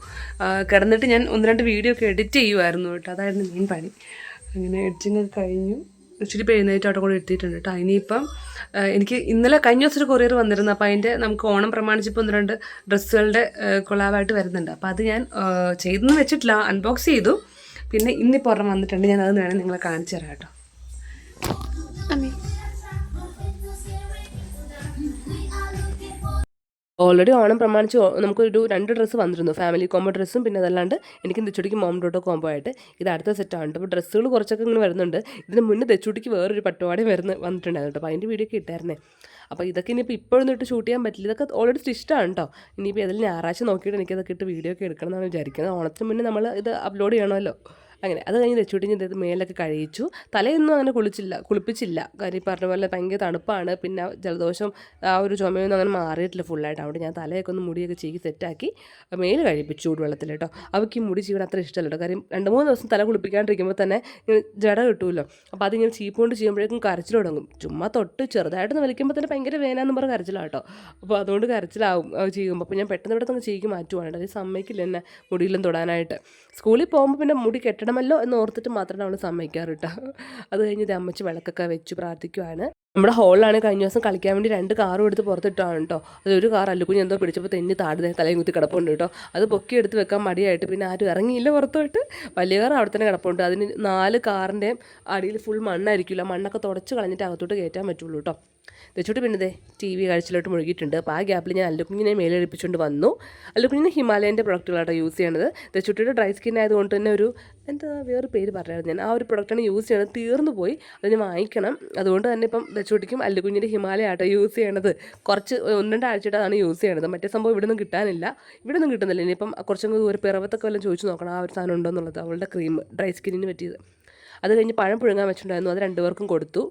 കിടന്നിട്ട് ഞാൻ ഒന്ന് രണ്ട് വീഡിയോ ഒക്കെ എഡിറ്റ് ചെയ്യുമായിരുന്നു കേട്ടോ. അതായിരുന്നു മെയിൻ പണി. അങ്ങനെ എഡിറ്റിംഗ് ഒക്കെ കഴിഞ്ഞു. ഇച്ചിരി എഴുന്നേറ്റ് അവിടെ കൂടെ എത്തിയിട്ടുണ്ട് കേട്ടോ. ഇനിയിപ്പം എനിക്ക് ഇന്നലെ കഴിഞ്ഞ ദിവസം ഒരു കൊറിയർ വന്നിരുന്നു. അപ്പോൾ അതിന്റെ നമുക്ക് ഓണം പ്രമാണിച്ചിപ്പോൾ ഒന്ന് രണ്ട് ഡ്രസ്സുകളുടെ കൊളാവായിട്ട് വരുന്നുണ്ട്. അപ്പോൾ അത് ഞാൻ ചെയ്തെന്ന് വെച്ചിട്ടില്ല. അൺബോക്സ് ചെയ്തു. പിന്നെ ഇന്നിപ്പോൾ ഒരെണ്ണം വന്നിട്ടുണ്ട്. ഞാൻ അതൊന്ന് നിങ്ങളെ കാണിച്ചു തരാം കേട്ടോ. ഓൾറെഡി ഓണം പ്രമാണിച്ച് നമുക്കൊരു രണ്ട് ഡ്രസ്സ് വന്നിരുന്നു. ഫാമിലി കോംബോ ഡ്രസ്സും പിന്നെ അതല്ലാണ്ട് എനിക്ക് തെച്ചുടിക്ക് മോം ഡോട്ടോ കോംബോ ആയിട്ട്. ഇത് അടുത്ത സെറ്റാണ് അപ്പോൾ ഡ്രസ്സുകൾ കുറച്ചൊക്കെ ഇങ്ങനെ വരുന്നുണ്ട്. ഇതിന് മുന്നേ തെച്ചുടിക്ക് വേറൊരു പട്ടുപാടി വരുന്ന വന്നിട്ടുണ്ടായിരുന്നു അപ്പോൾ അതിന്റെ വീഡിയോ ഒക്കെ ഇട്ടായിരുന്നേ. അപ്പോൾ ഇതൊക്കെ ഇനിയിപ്പോൾ ഇപ്പോഴൊന്നും ഇട്ട് ഷൂട്ട് ചെയ്യാൻ പറ്റില്ല. ഇതൊക്കെ ഓൾറെഡി സ്റ്റിഷ്ടാണ് കേട്ടോ ഇനിയിപ്പോൾ ഏതെങ്കിലും ഞായറാഴ്ച നോക്കിയിട്ട് എനിക്കിതൊക്കെ ഇട്ട് വീഡിയോ ഒക്കെ എടുക്കണം എന്നാണ് വിചാരിക്കുന്നത്. ഓണത്തിന് മുന്നേ നമ്മൾ ഇത് അപ്ലോഡ് ചെയ്യണമല്ലോ. അങ്ങനെ അത് കഴിഞ്ഞ് തെച്ചുട്ടിഞ്ഞ് ഇത് മേലൊക്കെ കഴിച്ചു. തലയൊന്നും അങ്ങനെ കുളിച്ചില്ല കുളിപ്പിച്ചില്ല. കാര്യം പറഞ്ഞ പോലെ ഭയങ്കര തണുപ്പാണ്. പിന്നെ ജലദോഷം ആ ഒരു ചുമയൊന്നും അങ്ങനെ മാറിയിട്ടില്ല ഫുള്ളായിട്ട് അവിടെ ഞാൻ തലയൊക്കെ ഒന്ന് മുടിയൊക്കെ ചീകി സെറ്റാക്കി മേൽ കഴിപ്പിച്ചു ചൂടുവെള്ളത്തിൽ കേട്ടോ. അവയ്ക്ക് ഈ മുടി ചീകണം അത്ര ഇഷ്ടമല്ല കേട്ടോ. കാര്യം രണ്ട് മൂന്ന് ദിവസം തല കുളിപ്പിക്കാണ്ടിരിക്കുമ്പോൾ തന്നെ ജട കിട്ടുമല്ലോ അപ്പോൾ അതിങ്ങനെ ചീപ്പ് കൊണ്ട് ചെയ്യുമ്പോഴേക്കും കരച്ചിൽ തുടങ്ങും. ചുമ്മാ തൊട്ട് ചെറുതായിട്ടൊന്ന് വലിക്കുമ്പോൾ തന്നെ ഭയങ്കര വേനാന്ന് പറഞ്ഞ് കരച്ചിലാണ് കേട്ടോ. അപ്പോൾ അതുകൊണ്ട് കരച്ചിലാവും ചെയ്യുമ്പോൾ അപ്പോൾ ഞാൻ പെട്ടെന്ന് ഇവിടെ നിന്ന് ചീകി മാറ്റുവാണ് അത് സമ്മതിക്കില്ല എന്നെ മുടിയിലും തൊടാനായിട്ട്. സ്കൂളിൽ പോകുമ്പോൾ പിന്നെ മുടി കെട്ടണമല്ലോ എന്ന് ഓർത്തിട്ട് മാത്രമേ അവൾ സമ്മതിക്കാറ് കേട്ടോ അത് കഴിഞ്ഞ് അമ്മച്ചി വിളക്കൊക്കെ വെച്ച് പ്രാർത്ഥിക്കുവാണ്. നമ്മുടെ ഹോളിലാണ് കഴിഞ്ഞ ദിവസം കളിക്കാൻ വേണ്ടി രണ്ട് കാറും എടുത്ത് പുറത്തിട്ടാണ് കേട്ടോ. അതൊരു കാർ അല്ലുകുഞ്ഞ് എന്തോ പിടിച്ചപ്പോൾ തെന്നി താഴെ തലയും കുത്തി കിടപ്പുണ്ട് കേട്ടോ. അത് പൊക്കി എടുത്ത് വെക്കാൻ മടിയായിട്ട് പിന്നെ ആരും ഇറങ്ങിയില്ല പുറത്തോട്ട്. വലിയ കാർ അവിടെ തന്നെ കിടപ്പുണ്ട്. അതിന് നാല് കാറിന്റെയും അടിയിൽ ഫുൾ മണ്ണായിരിക്കില്ല. മണ്ണൊക്കെ തുടച്ച് കളഞ്ഞിട്ട് അകത്തോട്ട് കയറ്റാൻ പറ്റുള്ളൂ കേട്ടോ. തെച്ചോട്ട് പിന്നെ ദേ ടി വി കാഴ്ചയിലോട്ട് മുഴുകിയിട്ടുണ്ട്. അപ്പോൾ ആ ഗ്യാപ്പിൽ ഞാൻ അല്ലുക്കുഞ്ഞിനെ മേലെടുപ്പിച്ചുകൊണ്ട് വന്നു. അല്ലുക്കുഞ്ഞിന് ഹിമാലയന്റെ പ്രൊഡക്റ്റുകളാട്ടോ യൂസ് ചെയ്യണത്. തെച്ചുട്ടിയുടെ ഡ്രൈ സ്കിൻ ആയതുകൊണ്ട് തന്നെ ഒരു എന്താ വേറെ പേര് പറയാറ് ഞാൻ ആ ഒരു പ്രൊഡക്റ്റാണ് യൂസ് ചെയ്യണത്. തീർന്നു പോയി. അതിന് വാങ്ങിക്കണം. അതുകൊണ്ട് തന്നെ ഇപ്പം തെച്ചുട്ടിക്കും അല്ലുക്കുഞ്ഞിന്റെ ഹിമാലയ ആട്ടോ യൂസ് ചെയ്യണത്. കുറച്ച് ഒന്ന് രണ്ടാഴ്ചയായിട്ട് അതാണ് യൂസ് ചെയ്യണത്. മറ്റേ സംഭവം ഇവിടെ നിന്ന് കിട്ടാനില്ല. ഇവിടെ നിന്നും കിട്ടുന്നില്ല. ഇനിയിപ്പം കുറച്ചും കൂടി ഒരു പിറവത്തൊക്കെ വല്ലതും ചോദിച്ചു നോക്കണം. ആ ഒരു സാധനം ഉണ്ടോ എന്നുള്ളത്. അവളുടെ ക്രീം ഡ്രൈ സ്കിന്നിന് പറ്റിയത്. അത് കഴിഞ്ഞ് പഴം പുഴുങ്ങാൻ വെച്ചിട്ടുണ്ടായിരുന്നു. അത് രണ്ടുപേർക്കും കൊടുത്തു.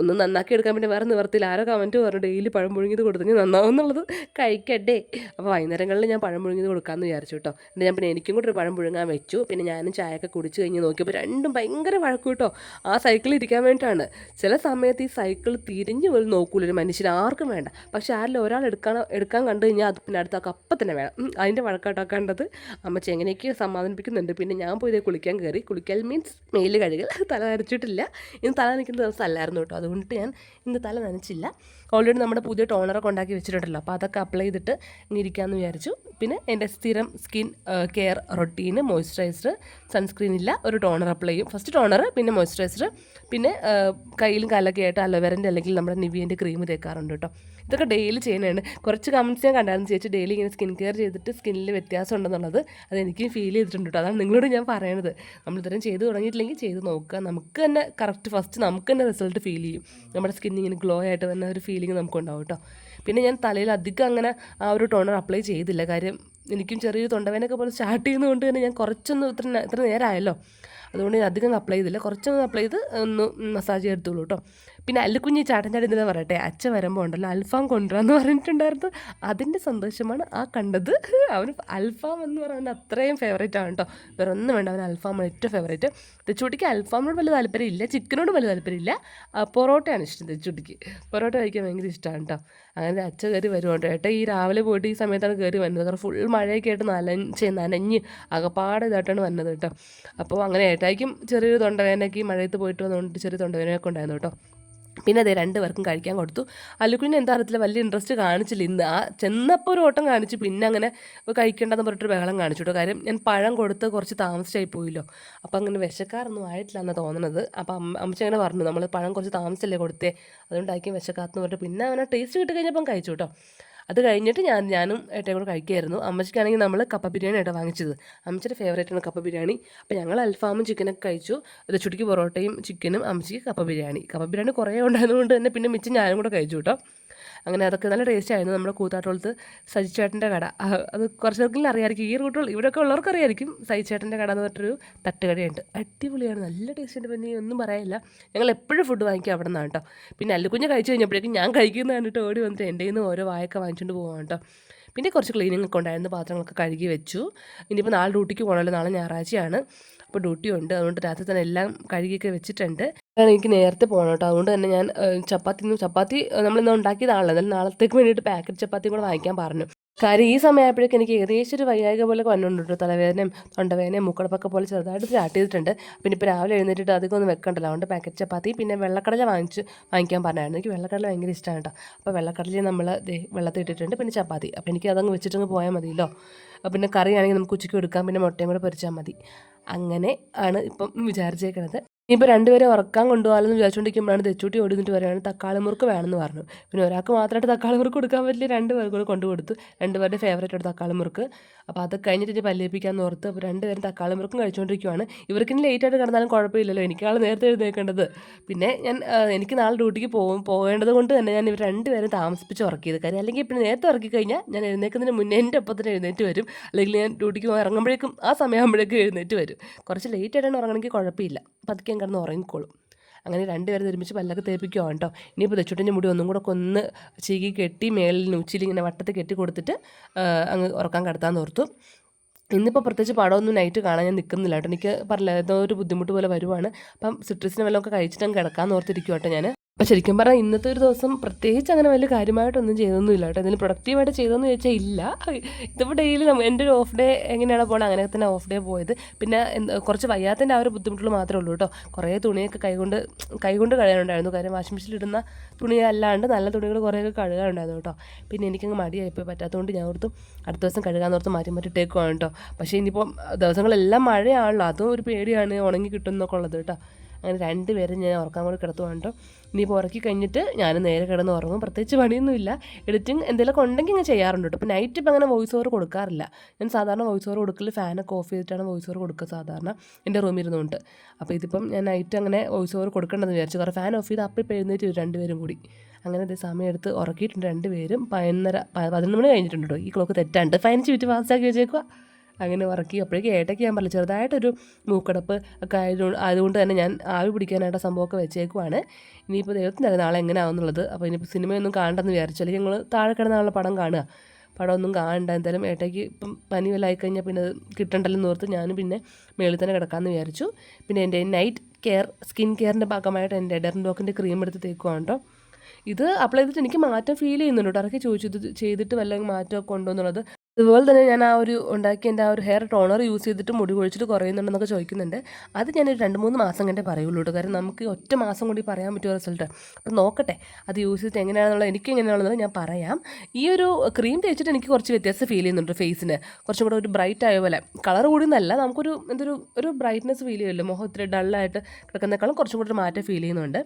ഒന്ന് നന്നാക്കി എടുക്കാൻ പിന്നെ വേറെ നിവർത്തിയിൽ ആരോ കമന്റ് പറഞ്ഞു ഡെയിലി പഴം പുഴുങ്ങിയത് കൊടുത്തെങ്കിൽ നന്നാവും എന്നുള്ളത് കഴിക്കട്ടെ. അപ്പോൾ വൈകുന്നേരങ്ങളിൽ ഞാൻ പഴം പുഴുങ്ങിയത് കൊടുക്കാമെന്ന് വിചാരിച്ചു കേട്ടോ. എന്നിട്ട് ഞാൻ പിന്നെ എനിക്കും കൂടെ ഒരു പഴം പുഴുങ്ങാൻ വെച്ചു. പിന്നെ ഞാനും ചായയൊക്കെ കുടിച്ച് കഴിഞ്ഞ് നോക്കിയപ്പോൾ രണ്ടും ഭയങ്കര വഴക്കു കേട്ടോ. ആ സൈക്കിളിൽ ഇരിക്കാൻ വേണ്ടിയിട്ടാണ്. ചില സമയത്ത് ഈ സൈക്കിൾ തിരിഞ്ഞ് പോലും നോക്കൂല ഒരു മനുഷ്യൻ ആർക്കും വേണ്ട. പക്ഷേ ആരിലും ഒരാൾ എടുക്കാൻ എടുക്കാൻ കണ്ടു കഴിഞ്ഞാൽ അത് പിന്നെ അടുത്ത അപ്പം തന്നെ വേണം. അതിന്റെ വഴക്കാട്ടോ കണ്ടത്. അമ്മച്ചി എങ്ങനെയൊക്കെയോ സമാധാനിപ്പിക്കുന്നുണ്ട്. പിന്നെ ഞാൻ പോയി കുളിക്കാൻ കയറി കുളിക്കൽ മീൻസ് മെയിൽ കഴുകൽ. തല നനച്ചിട്ടില്ല. ഇന്ന് തല നനയ്ക്കുന്ന ദിവസം അല്ലായിരുന്നു കേട്ടോ. അതുകൊണ്ട് ഞാൻ ഇന്ന് തല നനച്ചില്ല. ഓൾറെഡി നമ്മുടെ പുതിയ ടോണറൊക്കെ ഉണ്ടാക്കി വെച്ചിട്ടുണ്ടല്ലോ. അപ്പോൾ അതൊക്കെ അപ്ലൈ ചെയ്തിട്ട് ഇങ്ങനെ ഇരിക്കാമെന്ന് വിചാരിച്ചു. പിന്നെ എന്റെ സ്ഥിരം സ്കിൻ കെയർ റൊട്ടീന് മോയ്സ്ചറൈസർ സൺസ്ക്രീൻ ഇല്ല ഒരു ടോണർ അപ്ലൈ ചെയ്യും. ഫസ്റ്റ് ടോണർ പിന്നെ മോയ്സ്ചറൈസർ പിന്നെ കയ്യിലും കാലൊക്കെ ആയിട്ട് അലോവേരന്റെ അല്ലെങ്കിൽ നമ്മുടെ നിവിയന്റെ ക്രീം തേക്കാറുണ്ട് കേട്ടോ. ഇതൊക്കെ ഡെയിലി ചെയ്യുന്നതാണ്. കുറച്ച് കമന്റ്സ് ഞാൻ കണ്ടായിരുന്നു. ചേച്ചി ഡെയിലി ഇങ്ങനെ സ്കിൻ കെയർ ചെയ്തിട്ട് സ്കിന്നിൽ വ്യത്യാസം ഉണ്ടെന്നുള്ളത് അത് എനിക്കും ഫീൽ ചെയ്തിട്ടുണ്ട് കേട്ടോ. അതാണ് നിങ്ങളോട് ഞാൻ പറയണത്. നമ്മൾ ഇത്രയും ചെയ്ത് തുടങ്ങിയിട്ടില്ലെങ്കിൽ ചെയ്ത് നോക്കുക. നമുക്ക് തന്നെ കറക്റ്റ് ഫസ്റ്റ് നമുക്ക് തന്നെ റിസൾട്ട് ഫീൽ ചെയ്യും. നമ്മുടെ സ്കിന്നിങ്ങനെ ഗ്ലോ ആയിട്ട് തന്നെ ഒരു ഫീലിംഗ് നമുക്കുണ്ടാവും കേട്ടോ. പിന്നെ ഞാൻ തലയിൽ അധികം അങ്ങനെ ആ ഒരു ടോണർ അപ്ലൈ ചെയ്തില്ല. കാര്യം എനിക്കും ചെറിയൊരു തൊണ്ടവേനൊക്കെ പോലെ സ്റ്റാർട്ട് ചെയ്യുന്നതുകൊണ്ട് തന്നെ ഞാൻ കുറച്ചൊന്നും ഇത്ര ഇത്ര നേരമായല്ലോ അതുകൊണ്ട് ഞാൻ അധികം അപ്ലൈ ചെയ്തില്ല. കുറച്ചൊന്ന് അപ്ലൈ ചെയ്ത് ഒന്ന് മസാജ് ചെയ്തെടുത്തുള്ളൂ കേട്ടോ പിന്നെ അല്ലുക്കുഞ്ഞ് ചാട്ടൻ ചാടി എന്താ പറയട്ടെ അച്ഛൻ വരുമ്പോൾ ഉണ്ടല്ലോ അൽഫാം കൊണ്ടുവരാന്ന് പറഞ്ഞിട്ടുണ്ടായിരുന്നു. അതിന്റെ സന്തോഷമാണ് ആ കണ്ടത്. അവന് അൽഫാം എന്ന് പറയുന്നത് അത്രയും ഫേവറേറ്റ് ആണ് കേട്ടോ വേറെ ഒന്നും വേണ്ട അവൻ അൽഫാമാണ് ഏറ്റവും ഫേവറേറ്റ് തെച്ചുട്ടിക്ക് അൽഫാമിനോട് വലിയ താല്പര്യമില്ല ചിക്കനോട് വലിയ താല്പര്യമില്ല. പൊറോട്ടയാണ് ഇഷ്ടം തെച്ചുട്ടിക്ക് പൊറോട്ട കഴിക്കാൻ ഭയങ്കര ഇഷ്ടമാണ് കേട്ടോ അങ്ങനെ അച്ഛൻ കയറി വരുവാണ്ട് ഏട്ടാ ഈ രാവിലെ പോയിട്ട് ഈ സമയത്താണ് കയറി വരുന്നത്. കാരണം ഫുൾ മഴയൊക്കെ ആയിട്ട് നനഞ്ഞ് നനഞ്ഞ് അകപ്പാടെ ഇതായിട്ടാണ് വന്നത് കേട്ടോ അപ്പോൾ അങ്ങനെ ഏട്ടായിക്കും ചെറിയൊരു തൊണ്ടവേനയ്ക്ക് മഴയത്ത് പോയിട്ട് വന്നുകൊണ്ട് ചെറിയ തൊണ്ടവേനയൊക്കെ ഉണ്ടായിരുന്നു കേട്ടോ പിന്നെ അതേ രണ്ടുപേർക്കും കഴിക്കാൻ കൊടുത്തു. അല്ലുക്കുഞ്ഞിന് എന്താ അറിയത്തില്ല വലിയ ഇൻട്രസ്റ്റ് കാണിച്ചില്ല. ഇന്ന് ആ ചെന്നപ്പോൾ ഒരു ഓട്ടം കാണിച്ചു പിന്നെ അങ്ങനെ കഴിക്കേണ്ടെന്ന് പറഞ്ഞിട്ട് ബഹളം കാണിച്ചു കേട്ടോ കാര്യം ഞാൻ പഴം കൊടുത്ത് കുറച്ച് താമസിച്ചായി പോയില്ലോ. അപ്പോൾ അങ്ങനെ വിശക്കാറൊന്നും ആയിട്ടില്ല എന്നാണ് തോന്നുന്നത് അപ്പോൾ അമ്മ അമ്മച്ച അങ്ങനെ പറഞ്ഞു നമ്മൾ പഴം കുറച്ച് താമസിച്ചല്ലേ കൊടുത്തേ അതുകൊണ്ടായിരിക്കും വിശക്കാത്തെന്ന് പറഞ്ഞിട്ട്. പിന്നെ അവനെ ടേസ്റ്റ് കിട്ടി കഴിഞ്ഞപ്പം കഴിച്ചു കേട്ടോ അത് കഴിഞ്ഞിട്ട് ഞാൻ ഞാനും ഏട്ടയും കൂടെ കഴിക്കുമായിരുന്നു അമ്മച്ചിക്കാണെങ്കിൽ നമ്മൾ കപ്പ ബിരിയാണി ആയിട്ട് വാങ്ങിച്ചത് അമ്മച്ചിയുടെ ആണ് കപ്പ ബിരിയാണി. അപ്പോൾ ഞങ്ങൾ അൽഫാമും ചിക്കനൊക്കെ കഴിച്ചു. അത് ചുട്ടിക്ക് പൊറോട്ടയും ചിക്കനും അമ്മച്ചിക്ക് കപ്പ ബിരിയാണി. കപ്പ ബിരിയാണി കുറേ ഉണ്ടായതുകൊണ്ട് തന്നെ പിന്നെ മിച്ചം ഞാനും കൂടെ കഴിച്ചു കേട്ടോ. അങ്ങനെ അതൊക്കെ നല്ല ടേസ്റ്റ് ആയിരുന്നു. നമ്മുടെ കൂത്താട്ടോളത്ത് സജിച്ചേട്ടന്റെ കട. അത് കുറച്ച് പേർക്കെങ്കിലും അറിയാമായിരിക്കും. ഈ റൂട്ടുകൾ ഇവിടെയൊക്കെ ഉള്ളവർക്ക് അറിയായിരിക്കും സജിച്ചേട്ടന്റെ കട എന്ന് പറഞ്ഞിട്ടൊരു തട്ടുകടയുണ്ട്. അടിപൊളിയാണ്. നല്ല ടേസ്റ്റ് ഉണ്ട്. പിന്നെ ഒന്നും പറയാനില്ല. ഞങ്ങൾ എപ്പോഴും ഫുഡ് വാങ്ങിക്കും അവിടെ നിന്നാണ് കേട്ടോ. പിന്നെ അല്ലുകുഞ്ഞ് കഴിച്ചു കഴിഞ്ഞപ്പോഴേക്കും ഞാൻ കഴിക്കുന്ന കണ്ടിട്ട് ഓടി വന്നിട്ട് എന്റെ നിന്ന് ഓരോ വായൊക്കെ വാങ്ങിച്ചുകൊണ്ട് പോകാം കേട്ടോ. പിന്നെ കുറച്ച് ക്ലീനിങ് ഒക്കെ ഉണ്ടായിരുന്നു. പാത്രങ്ങളൊക്കെ കഴുകി വെച്ചു. ഇനിയിപ്പോൾ നാളെ ഡ്യൂട്ടിക്ക് പോകണമല്ലോ നാളെ ഞായറാഴ്ചയാണ്. അപ്പോൾ ഡ്യൂട്ടി ഉണ്ട്. അതുകൊണ്ട് രാത്രി തന്നെ എല്ലാം കഴുകിയൊക്കെ വെച്ചിട്ടുണ്ട്. കാരണം എനിക്ക് നേരത്തെ പോകണം കേട്ടോ. അതുകൊണ്ട് തന്നെ ഞാൻ ചപ്പാത്തി ചപ്പാത്തി നമ്മൾ ഇന്ന് ഉണ്ടാക്കിയതാണല്ലോ എന്നാലും നാളത്തേക്ക് വേണ്ടിയിട്ട് പാക്കറ്റ് ചപ്പാത്തി കൂടെ വാങ്ങിക്കാൻ പറഞ്ഞു. കാര്യം ഈ സമയമായപ്പോഴേക്കും എനിക്ക് ഏകദേശം ഒരു വയ്യായിക പോലെ വന്നിട്ടുണ്ട് തലവേദനയും തൊണ്ടവേദനയും മുക്കടപ്പൊക്കെ പോലെ ചെറുതായിട്ട് സ്റ്റാർട്ട് ചെയ്തിട്ടുണ്ട്. പിന്നെ ഇപ്പോൾ രാവിലെ എഴുന്നേറ്റിട്ട് അധികം ഒന്നും വെക്കണ്ടല്ലോ. അതുകൊണ്ട് പാക്കറ്റ് ചപ്പാത്തി പിന്നെ വെള്ളക്കടല വാങ്ങിച്ച് വാങ്ങിക്കാൻ പറഞ്ഞായിരുന്നു. എനിക്ക് വെള്ളക്കടല ഭയങ്കര ഇഷ്ടമാണ് കേട്ടോ. അപ്പോൾ വെള്ളക്കടല നമ്മൾ വെള്ളത്തിൽ ഇട്ടിട്ടുണ്ട്. പിന്നെ ചപ്പാത്തി. അപ്പോൾ എനിക്ക് അതങ്ങ് വെച്ചിട്ടങ്ങ് പോയാൽ മതിയല്ലോ. പിന്നെ കറിയാണെങ്കിൽ നമുക്ക് ഉച്ചയ്ക്ക് എടുക്കാം. പിന്നെ മുട്ടയും കൂടെ പൊരിച്ചാൽ മതി. അങ്ങനെ ആണ് ഇപ്പം വിചാരിച്ചേക്കണത്. ഇനിയിപ്പോൾ രണ്ടുപേരെ ഉറക്കാൻ കൊണ്ടുപോകാമെന്ന് വിചാരിച്ചുകൊണ്ടിരിക്കുമ്പോഴാണ് തെച്ചൂട്ടി ഓടി നിന്നിട്ട് തക്കാളി മുറുക്ക് വേണമെന്ന് പറഞ്ഞു. പിന്നെ ഒരാൾക്ക് മാത്രമായിട്ട് തക്കാളി മുറുക്ക് കൊടുക്കാൻ പറ്റില്ല രണ്ട് പേർക്ക് കൂടെ കൊണ്ടു കൊടുത്തു. രണ്ടുപേരുടെ ഫേവറേറ്റ് ആണ് തക്കാളി മുറുക്ക്. അപ്പോൾ അത് കഴിഞ്ഞിട്ട് ഇനി പല്ലേപ്പിക്കാന്ന് ഓർത്ത് അപ്പോൾ രണ്ടുപേരും തക്കാളി മുറുക്കും കഴിച്ചുകൊണ്ടിരിക്കുവാണ് ഇവർക്കിനി ലേറ്റ് ആയിട്ട് കിടന്നാലും കുഴപ്പമില്ലല്ലോ എനിക്കാൾ നേരത്തെ എഴുന്നേക്കേണ്ടത് പിന്നെ ഞാൻ എനിക്ക് നാളെ ഡ്യൂട്ടിക്ക് പോകും പോകേണ്ടത് കൊണ്ട് തന്നെ ഞാൻ ഇവർ രണ്ടുപേരും താമസിപ്പിച്ച് ഉറക്കിയത്. കാര്യം അല്ലെങ്കിൽ പിന്നെ നേരത്തെ ഉറക്കി കഴിഞ്ഞാൽ ഞാൻ എഴുന്നേക്കുന്നതിന് മുന്നേ എന്റെ ഒപ്പം തന്നെ എഴുന്നേറ്റ് വരും. അല്ലെങ്കിൽ ഞാൻ ഡ്യൂട്ടിക്ക് ഇറങ്ങുമ്പോഴേക്കും ആ സമയമാകുമ്പോഴേക്കും എഴുന്നേറ്റ് വരും. കുറച്ച് ലേറ്റ് ആയിട്ടാണ് ഉറങ്ങണമെങ്കിൽ കുഴപ്പമില്ല. പതുക്കെ കിടന്ന് ഉറങ്ങിക്കോളും. അങ്ങനെ രണ്ടുപേരും ഒരുമിച്ച് പല്ലൊക്കെ തേപ്പിക്കുവാണ് കേട്ടോ. ഇനിയിപ്പോൾ തെച്ചുട്ടിന്റെ മുടി ഒന്നും കൂടെ കൊന്ന് ചീകി കെട്ടി മേളിൽ ഉച്ചിൽ ഇങ്ങനെ വട്ടത്തിൽ കെട്ടി കൊടുത്തിട്ട് അങ്ങ് ഉറക്കാൻ കിടത്താമെന്ന് ഓർത്തു. ഇന്നിപ്പോൾ പ്രത്യേകിച്ച് പടമൊന്നും നൈറ്റ് കാണാൻ ഞാൻ നിൽക്കുന്നില്ല കേട്ടോ. എനിക്ക് പറഞ്ഞില്ല ഏതോ ഒരു ബുദ്ധിമുട്ട് പോലെ വരുവാണ്. അപ്പം സിട്രസിന് വല്ലതൊക്കെ കഴിച്ചിട്ട് അങ്ങ് കിടക്കാമെന്ന് ഓർത്തിരിക്കും കേട്ടോ ഞാൻ അപ്പം ശരിക്കും പറഞ്ഞാൽ ഇന്നത്തെ ഒരു ദിവസം പ്രത്യേകിച്ച് അങ്ങനെ വലിയ കാര്യമായിട്ടൊന്നും ചെയ്തൊന്നുമില്ല കേട്ടോ. എന്തെങ്കിലും പ്രൊഡക്റ്റീവായിട്ട് ചെയ്തതെന്ന് ചോദിച്ചാൽ ഇല്ല. ഇതിപ്പോൾ ഡെയിലി എന്റെ ഒരു ഓഫ് ഡേ എങ്ങനെയാണ് പോകണം അങ്ങനെ തന്നെ ഓഫ് ഡേ പോയത്. പിന്നെ കുറച്ച് വയ്യാത്തതിന്റെ ആ ഒരു ബുദ്ധിമുട്ടുകൾ മാത്രമേ ഉള്ളൂ കേട്ടോ. കുറേ തുണിയൊക്കെ കൈകൊണ്ട് കൈകൊണ്ട് കഴുകാനുണ്ടായിരുന്നു. കാര്യം വാഷിംഗ് മെഷീനിൽ ഇടുന്ന തുണി അല്ലാണ്ട് നല്ല തുണികൾ കുറേയൊക്കെ കഴുകാനുണ്ടായിരുന്നു കേട്ടോ. പിന്നെ എനിക്കങ്ങ് മടിയായിപ്പോയി. പറ്റാത്തതുകൊണ്ട് ഞാൻ ഓർത്തു അടുത്ത ദിവസം കഴുകാന്ന് ഓർത്ത് മാറ്റി മാറ്റി ഇട്ടേക്കുവാണ് കേട്ടോ. പക്ഷേ ഇനിയിപ്പോൾ ദിവസങ്ങളെല്ലാം മഴയാണല്ലോ. അതും ഒരു പേടിയാണ്. ഉണങ്ങി കിട്ടുന്നൊക്കെ ഉള്ളത് കേട്ടോ. അങ്ങനെ രണ്ടുപേരും ഞാൻ ഉറക്കാൻ കൂടി കിടത്തുവാണ് കേട്ടോ. ഇനിയിപ്പോൾ ഉറക്കി കഴിഞ്ഞിട്ട് ഞാൻ നേരെ കിടന്ന് ഉറങ്ങും. പ്രത്യേകിച്ച് പണിയൊന്നുമില്ല. എഡിറ്റിംഗ് എന്തെങ്കിലുമൊക്കെ ഉണ്ടെങ്കിൽ ഞാൻ ചെയ്യാറുണ്ട് കേട്ടോ. ഇപ്പോൾ നൈറ്റ് ഇപ്പം അങ്ങനെ വോയിസ് ഓവർ കൊടുക്കാറില്ല. ഞാൻ സാധാരണ വോയിസ് ഓവർ കൊടുക്കൽ ഫാനൊക്കെ ഓഫ് ചെയ്തിട്ടാണ് വോയിസ് ഓവർ കൊടുക്കുക സാധാരണ എന്റെ റൂമിൽ ഇരുന്നുകൊണ്ട്. അപ്പോൾ ഇതിപ്പം ഞാൻ നൈറ്റ് അങ്ങനെ വോയിസ് ഓവർ കൊടുക്കേണ്ടെന്ന് വിചാരിച്ചു. കാരണം ഫാൻ ഓഫ് ചെയ്ത് അപ്പം ഇപ്പോൾ എഴുന്നേറ്റ് രണ്ടുപേരും കൂടി. അങ്ങനെ അതേ സമയം എടുത്ത് ഉറക്കിയിട്ടുണ്ട് രണ്ടുപേരും പതിനൊന്നര പതിനൊന്ന് മണി കഴിഞ്ഞിട്ടുണ്ട് കേട്ടോ. ഈ ക്ലോക്ക് തെറ്റാണ്ട്. പതിനഞ്ച് മിനിറ്റ് ഫാസ്റ്റാക്കി വെച്ചേക്കുക അങ്ങനെ വർക്ക് ചെയ്യും. അപ്പോഴേക്കും ഏട്ടയ്ക്ക് ഞാൻ പറഞ്ഞു ചെറുതായിട്ടൊരു മൂക്കടപ്പ് ഒക്കെ ആയതുകൊണ്ട് അതുകൊണ്ട് തന്നെ ഞാൻ ആവി പിടിക്കാനായിട്ട് സംഭവമൊക്കെ വെച്ചേക്കുവാണ്. ഇനിയിപ്പോൾ ദൈവത്തിനല്ല നാളെ എങ്ങനെ ആവുന്നുള്ളത് അപ്പോൾ ഇനിയിപ്പോൾ സിനിമയൊന്നും കാണണ്ടെന്ന് വിചാരിച്ചു. അല്ലെങ്കിൽ ഞങ്ങൾ താഴെ കിടന്നാണുള്ള പടം കാണുക. പടമൊന്നും കാണണ്ട. എന്തായാലും ഏട്ടയ്ക്ക് ഇപ്പം പനി വല്ല ആയിക്കഴിഞ്ഞാൽ പിന്നെ കിട്ടണ്ടല്ലെന്ന് കിട്ടണ്ടല്ലോ ഓർത്ത് ഞാനും പിന്നെ മേളിൽ തന്നെ കിടക്കാമെന്ന് വിചാരിച്ചു. പിന്നെ എന്റെ നൈറ്റ് കെയർ സ്കിൻ കെയറിന്റെ ഭാഗമായിട്ട് എന്റെ ഡെറൻ ഡോക്കിന്റെ ക്രീം എടുത്ത് തേക്കുവാണ് കേട്ടോ ഇത് അപ്ലൈ ചെയ്തിട്ട് എനിക്ക് മാറ്റം ഫീൽ ചെയ്യുന്നുണ്ട് കേട്ടോ ഇറക്കി ചോദിച്ചു ചെയ്തിട്ട് വല്ല മാറ്റമൊക്കെ ഉണ്ടോ എന്നുള്ളത്. അതുപോലെ തന്നെ ഞാൻ ആ ഒരു ഉണ്ടാക്കിയ എന്റെ ആ ഒരു ഹെയർ ടോണർ യൂസ് ചെയ്തിട്ട് മുടി കൊഴിച്ചിട്ട് കുറയുന്നുണ്ടെന്നൊക്കെ ചോദിക്കുന്നുണ്ട്. അത് ഞാനൊരു രണ്ട് മൂന്ന് മാസം കണ്ടേ പറയുള്ളൂ കേട്ടോ. കാരണം നമുക്ക് ഒറ്റ മാസം കൂടി പറയാൻ പറ്റുമോ റിസൾട്ട് അപ്പം നോക്കട്ടെ അത് യൂസ് ചെയ്തിട്ട് എങ്ങനെയാണെന്നുള്ളത് എനിക്ക് എങ്ങനെയാണെന്നുള്ളത് ഞാൻ പറയാം. ഈ ഒരു ക്രീം തേച്ചിട്ട് എനിക്ക് കുറച്ച് വ്യത്യാസം ഫീൽ ചെയ്യുന്നുണ്ട് ഫേസിന് കുറച്ചും കൂടെ ഒരു ബ്രൈറ്റ് ആയ പോലെ. കളർ കൂടി നല്ല നമുക്കൊരു എന്തൊരു ഒരു ബ്രൈറ്റ്നെസ് ഫീൽ ചെയ്യുമല്ലോ. മുഖം ഇത്തിരി ഡള്ളായിട്ട് കിടക്കുന്നേക്കാളും കുറച്ചും കൂടി ഒരു മാറ്റം ഫീൽ ചെയ്യുന്നുണ്ട്.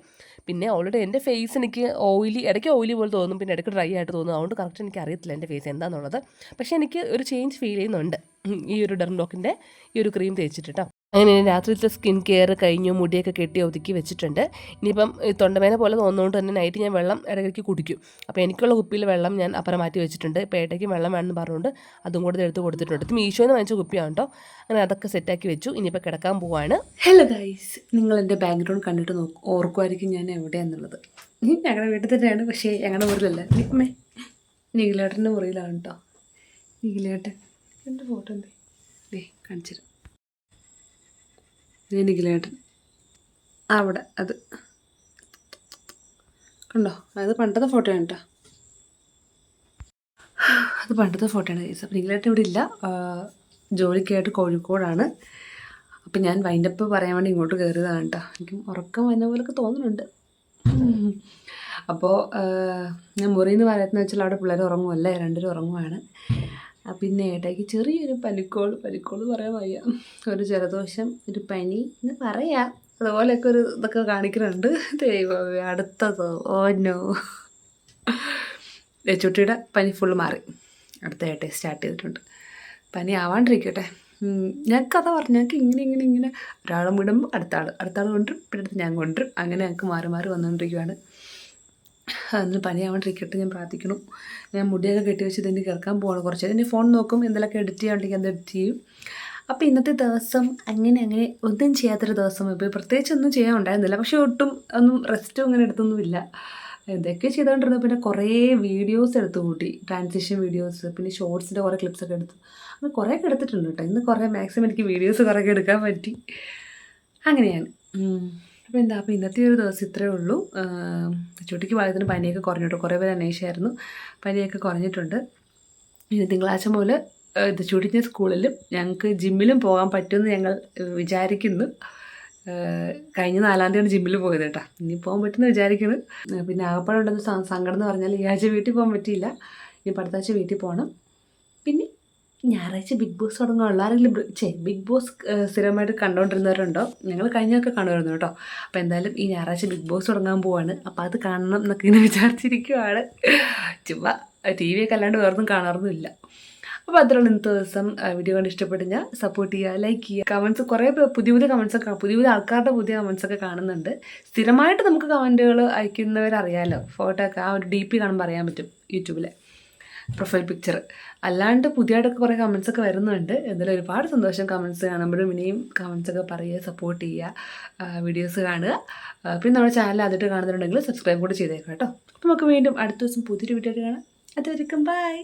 പിന്നെ ഓൾറെഡി എന്റെ ഫേസ് എനിക്ക് ഓയിലി ഇടയ്ക്ക് ഓയിലി പോലെ തോന്നും പിന്നെ ഇടയ്ക്ക് ഡ്രൈ ആയിട്ട് തോന്നും. അതുകൊണ്ട് കറക്റ്റ് എനിക്ക് അറിയത്തില്ല എന്റെ ഫേസ് എന്താണെന്നുള്ളത് പക്ഷേ എനിക്ക് ഒരു ചേഞ്ച് ഫീൽ ചെയ്യുന്നുണ്ട്. ഈ ഒരു ഡെർമോക്കിന്റെ ഈ ഒരു ക്രീം തേച്ചിട്ട് കേട്ടോ അങ്ങനെ രാത്രിയിലത്തെ സ്കിൻ കെയർ കഴിഞ്ഞു മുടിയൊക്കെ കെട്ടി ഒതുക്കി വെച്ചിട്ടുണ്ട്. ഇനിയിപ്പം തൊണ്ടമേന പോലെ തോന്നുന്നതുകൊണ്ട് തന്നെ നൈറ്റ് ഞാൻ വെള്ളം ഇടയ്ക്ക് കുടിക്കും. അപ്പോൾ എനിക്കുള്ള കുപ്പിയിൽ വെള്ളം ഞാൻ അപ്പുറം മാറ്റി വെച്ചിട്ടുണ്ട്. ഇപ്പോൾ വെള്ളം വേണമെന്ന് പറഞ്ഞുകൊണ്ട് അതും കൂടെ എടുത്ത് കൊടുത്തിട്ടുണ്ട്. ഇത് മീഷോന്ന് വാങ്ങിച്ച കുപ്പിയാണ് കേട്ടോ. അങ്ങനെ അതൊക്കെ സെറ്റാക്കി വെച്ചു. ഇനിയിപ്പോൾ കിടക്കാൻ പോവാണ്. ഹലോ ഗൈസ് നിങ്ങൾ എന്റെ ബാക്ക്ഗ്രൗണ്ട് കണ്ടിട്ട് നോക്കും ഓർക്കുമായിരിക്കും ഞാൻ എവിടെയാന്നുള്ളത്. ഉം, ഞങ്ങളുടെ വീട്ടിൽ തന്നെയാണ് പക്ഷേ ഞങ്ങളുടെ മുറിയിലല്ല അമ്മേ നീലേട്ടന്റെ മുറിയിലാണ് കേട്ടോ. നീലേട്ടൻ എന്റെ ഫോട്ടോ എന്തേ? ദേ കാണിച്ചിരും ദേ നിഖിലേട്ടൻ അവിടെ അത്. കണ്ടോ? അത് പണ്ടത്തെ ഫോട്ടോ ആണ് കേട്ടോ. അത് പണ്ടത്തെ ഫോട്ടോയാണ് ആണ് അപ്പം നിഖിലേട്ടൻ ഇവിടെ ഇല്ല. ജോലിക്കായിട്ട് കോഴിക്കോടാണ്. അപ്പം ഞാൻ വൈൻഡപ്പ് പറയാൻ വേണ്ടി ഇങ്ങോട്ട് കയറിയതാണ് കേട്ടോ. എനിക്ക് ഉറക്കം വന്ന പോലൊക്കെ തോന്നുന്നുണ്ട്. അപ്പോൾ ഞാൻ മുറിയിൽ നിന്ന് പറയുന്നത് വെച്ചാൽ അവിടെ പിള്ളേർ ഉറങ്ങുമല്ലേ രണ്ടുപേരും ഉറങ്ങുവാണ്. പിന്നെ ഇടയ്ക്ക് ചെറിയൊരു പനിക്കോൾ പനിക്കോൾ പറയാൻ വയ്യ. ഒരു ജലദോഷം ഒരു പനി എന്ന് പറയാം. അതുപോലെയൊക്കെ ഒരു ഇതൊക്കെ കാണിക്കുന്നുണ്ട്. ദൈവമേ അടുത്തതോ? ഓനോ ചുട്ടിയുടെ പനി ഫുള്ള് മാറി. അടുത്ത സ്റ്റാർട്ട് ചെയ്തിട്ടുണ്ട്. പനി ആവാണ്ടിരിക്കട്ടെ. ഞാൻ അതാ പറഞ്ഞു. ഞങ്ങൾക്ക് ഇങ്ങനെ ഇങ്ങനെ ഇങ്ങനെ. ഒരാളും വിടുമ്പോൾ അടുത്ത ആൾ അടുത്ത കൊണ്ടുവരും. പിന്നെ ഞാൻ കൊണ്ടുവരും. അങ്ങനെ ഞങ്ങൾക്ക് മാറി മാറി വന്നുകൊണ്ടിരിക്കുകയാണ് അതിന് പനിയാവാണ്ടിരിക്കട്ടെ ഞാൻ പ്രാർത്ഥിക്കുന്നു. ഞാൻ മുടിയൊക്കെ കെട്ടി വെച്ച് ഇതിന്റെ കിടക്കാൻ പോകണം കുറച്ച് എന്റെ ഫോൺ നോക്കും എന്തെങ്കിലുമൊക്കെ എഡിറ്റ് ചെയ്യാണ്ടെങ്കിൽ അത് എഡിറ്റ് ചെയ്യും. അപ്പോൾ ഇന്നത്തെ ദിവസം അങ്ങനെ അങ്ങനെ ഒന്നും ചെയ്യാത്തൊരു ദിവസം ഇപ്പോൾ പ്രത്യേകിച്ച് ഒന്നും ചെയ്യാൻ ഉണ്ടായിരുന്നില്ല. പക്ഷേ ഒട്ടും ഒന്നും റെസ്റ്റും അങ്ങനെ എടുത്തൊന്നുമില്ല എന്തൊക്കെ ചെയ്തുകൊണ്ടിരുന്നത് പിന്നെ കുറേ വീഡിയോസ് എടുത്തു കൂട്ടി. ട്രാൻസിഷൻ വീഡിയോസ് പിന്നെ ഷോർട്സിന്റെ കുറേ ക്ലിപ്സൊക്കെ എടുത്തു. അങ്ങനെ കുറേയൊക്കെ എടുത്തിട്ടുണ്ട് കേട്ടോ. ഇന്ന് കുറേ മാക്സിമം എനിക്ക് വീഡിയോസ് കുറേയൊക്കെ എടുക്കാൻ പറ്റി. അങ്ങനെയാണ്. അപ്പോൾ എന്താ അപ്പോൾ ഇന്നത്തെ ഒരു ദിവസം ഇത്രയേ ഉള്ളൂ. ചുട്ടിക്ക് ഭാഗത്തിന് പനിയൊക്കെ കുറഞ്ഞിട്ടു കുറേ പേര് അന്വേഷിച്ചായിരുന്നു. പനിയൊക്കെ കുറഞ്ഞിട്ടുണ്ട്. ഇനി തിങ്കളാഴ്ച മുതൽ ഇത് ചുടിഞ്ഞ സ്കൂളിലും ഞങ്ങൾക്ക് ജിമ്മിലും പോകാൻ പറ്റുമെന്ന് ഞങ്ങൾ വിചാരിക്കുന്നു. കഴിഞ്ഞ നാലാം തീയതിയാണ് ജിമ്മിൽ പോയത് കേട്ടോ. ഇനി പോകാൻ പറ്റുമെന്ന് വിചാരിക്കുന്നു. പിന്നെ ആകപ്പാടുണ്ടെന്ന് സങ്കടം എന്ന് പറഞ്ഞാൽ ഈ ആഴ്ച വീട്ടിൽ പോകാൻ പറ്റിയില്ല. ഇനി അടുത്ത ആഴ്ച വീട്ടിൽ പോകണം ഞായറാഴ്ച ബിഗ് ബോസ് തുടങ്ങുള്ള ആരെങ്കിലും ചേ ബിഗ് ബോസ് സ്ഥിരമായിട്ട് കണ്ടുകൊണ്ടിരുന്നവരുണ്ടോ ഞങ്ങൾ കഴിഞ്ഞൊക്കെ കണ്ടുവരുന്നു കേട്ടോ. അപ്പോൾ എന്തായാലും ഈ ഞായറാഴ്ച ബിഗ് ബോസ് തുടങ്ങാൻ പോവാണ്. അപ്പോൾ അത് കാണണം എന്നൊക്കെ ഇങ്ങനെ വിചാരിച്ചിരിക്കുവാണ്. ചുമ്മാ ടി വിയൊക്കെ അല്ലാണ്ട് വേറൊന്നും കാണാറൊന്നുമില്ല. അപ്പോൾ അതിലുള്ള ഇന്നത്തെ ദിവസം. വീഡിയോ കണ്ട് ഇഷ്ടപ്പെട്ട് ഞാൻ സപ്പോർട്ട് ചെയ്യുക ലൈക്ക് ചെയ്യുക. കമൻസ് കുറേ പുതിയ പുതിയ കമൻസ് ഒക്കെ പുതിയ പുതിയ ആൾക്കാരുടെ പുതിയ കമൻസ് ഒക്കെ കാണുന്നുണ്ട്. സ്ഥിരമായിട്ട് നമുക്ക് കമന്റുകൾ അയക്കുന്നവരറിയാലോ? ഫോട്ടോ ഒക്കെ ആ ഒരു ഡി പി കാണുമ്പോൾ അറിയാൻ പറ്റും യൂട്യൂബിലെ പ്രൊഫൈൽ പിക്ചർ അല്ലാണ്ട് പുതിയതായിട്ടൊക്കെ കുറേ കമൻസ് ഒക്കെ വരുന്നുണ്ട്. എന്തായാലും ഒരുപാട് സന്തോഷം കമൻസ് കാണുമ്പോഴും ഇനിയും കമൻസ് ഒക്കെ പറയുക സപ്പോർട്ട് ചെയ്യുക വീഡിയോസ് കാണുക. പിന്നെ നമ്മുടെ ചാനൽ ആദ്യമായിട്ട് കാണുന്നുണ്ടെങ്കിൽ സബ്സ്ക്രൈബ് കൂടി ചെയ്തേക്കാം കേട്ടോ. അപ്പോൾ നമുക്ക് വീണ്ടും അടുത്ത ദിവസം പുതിയൊരു വീഡിയോ കാണാം. അതുവരെക്കും ബൈ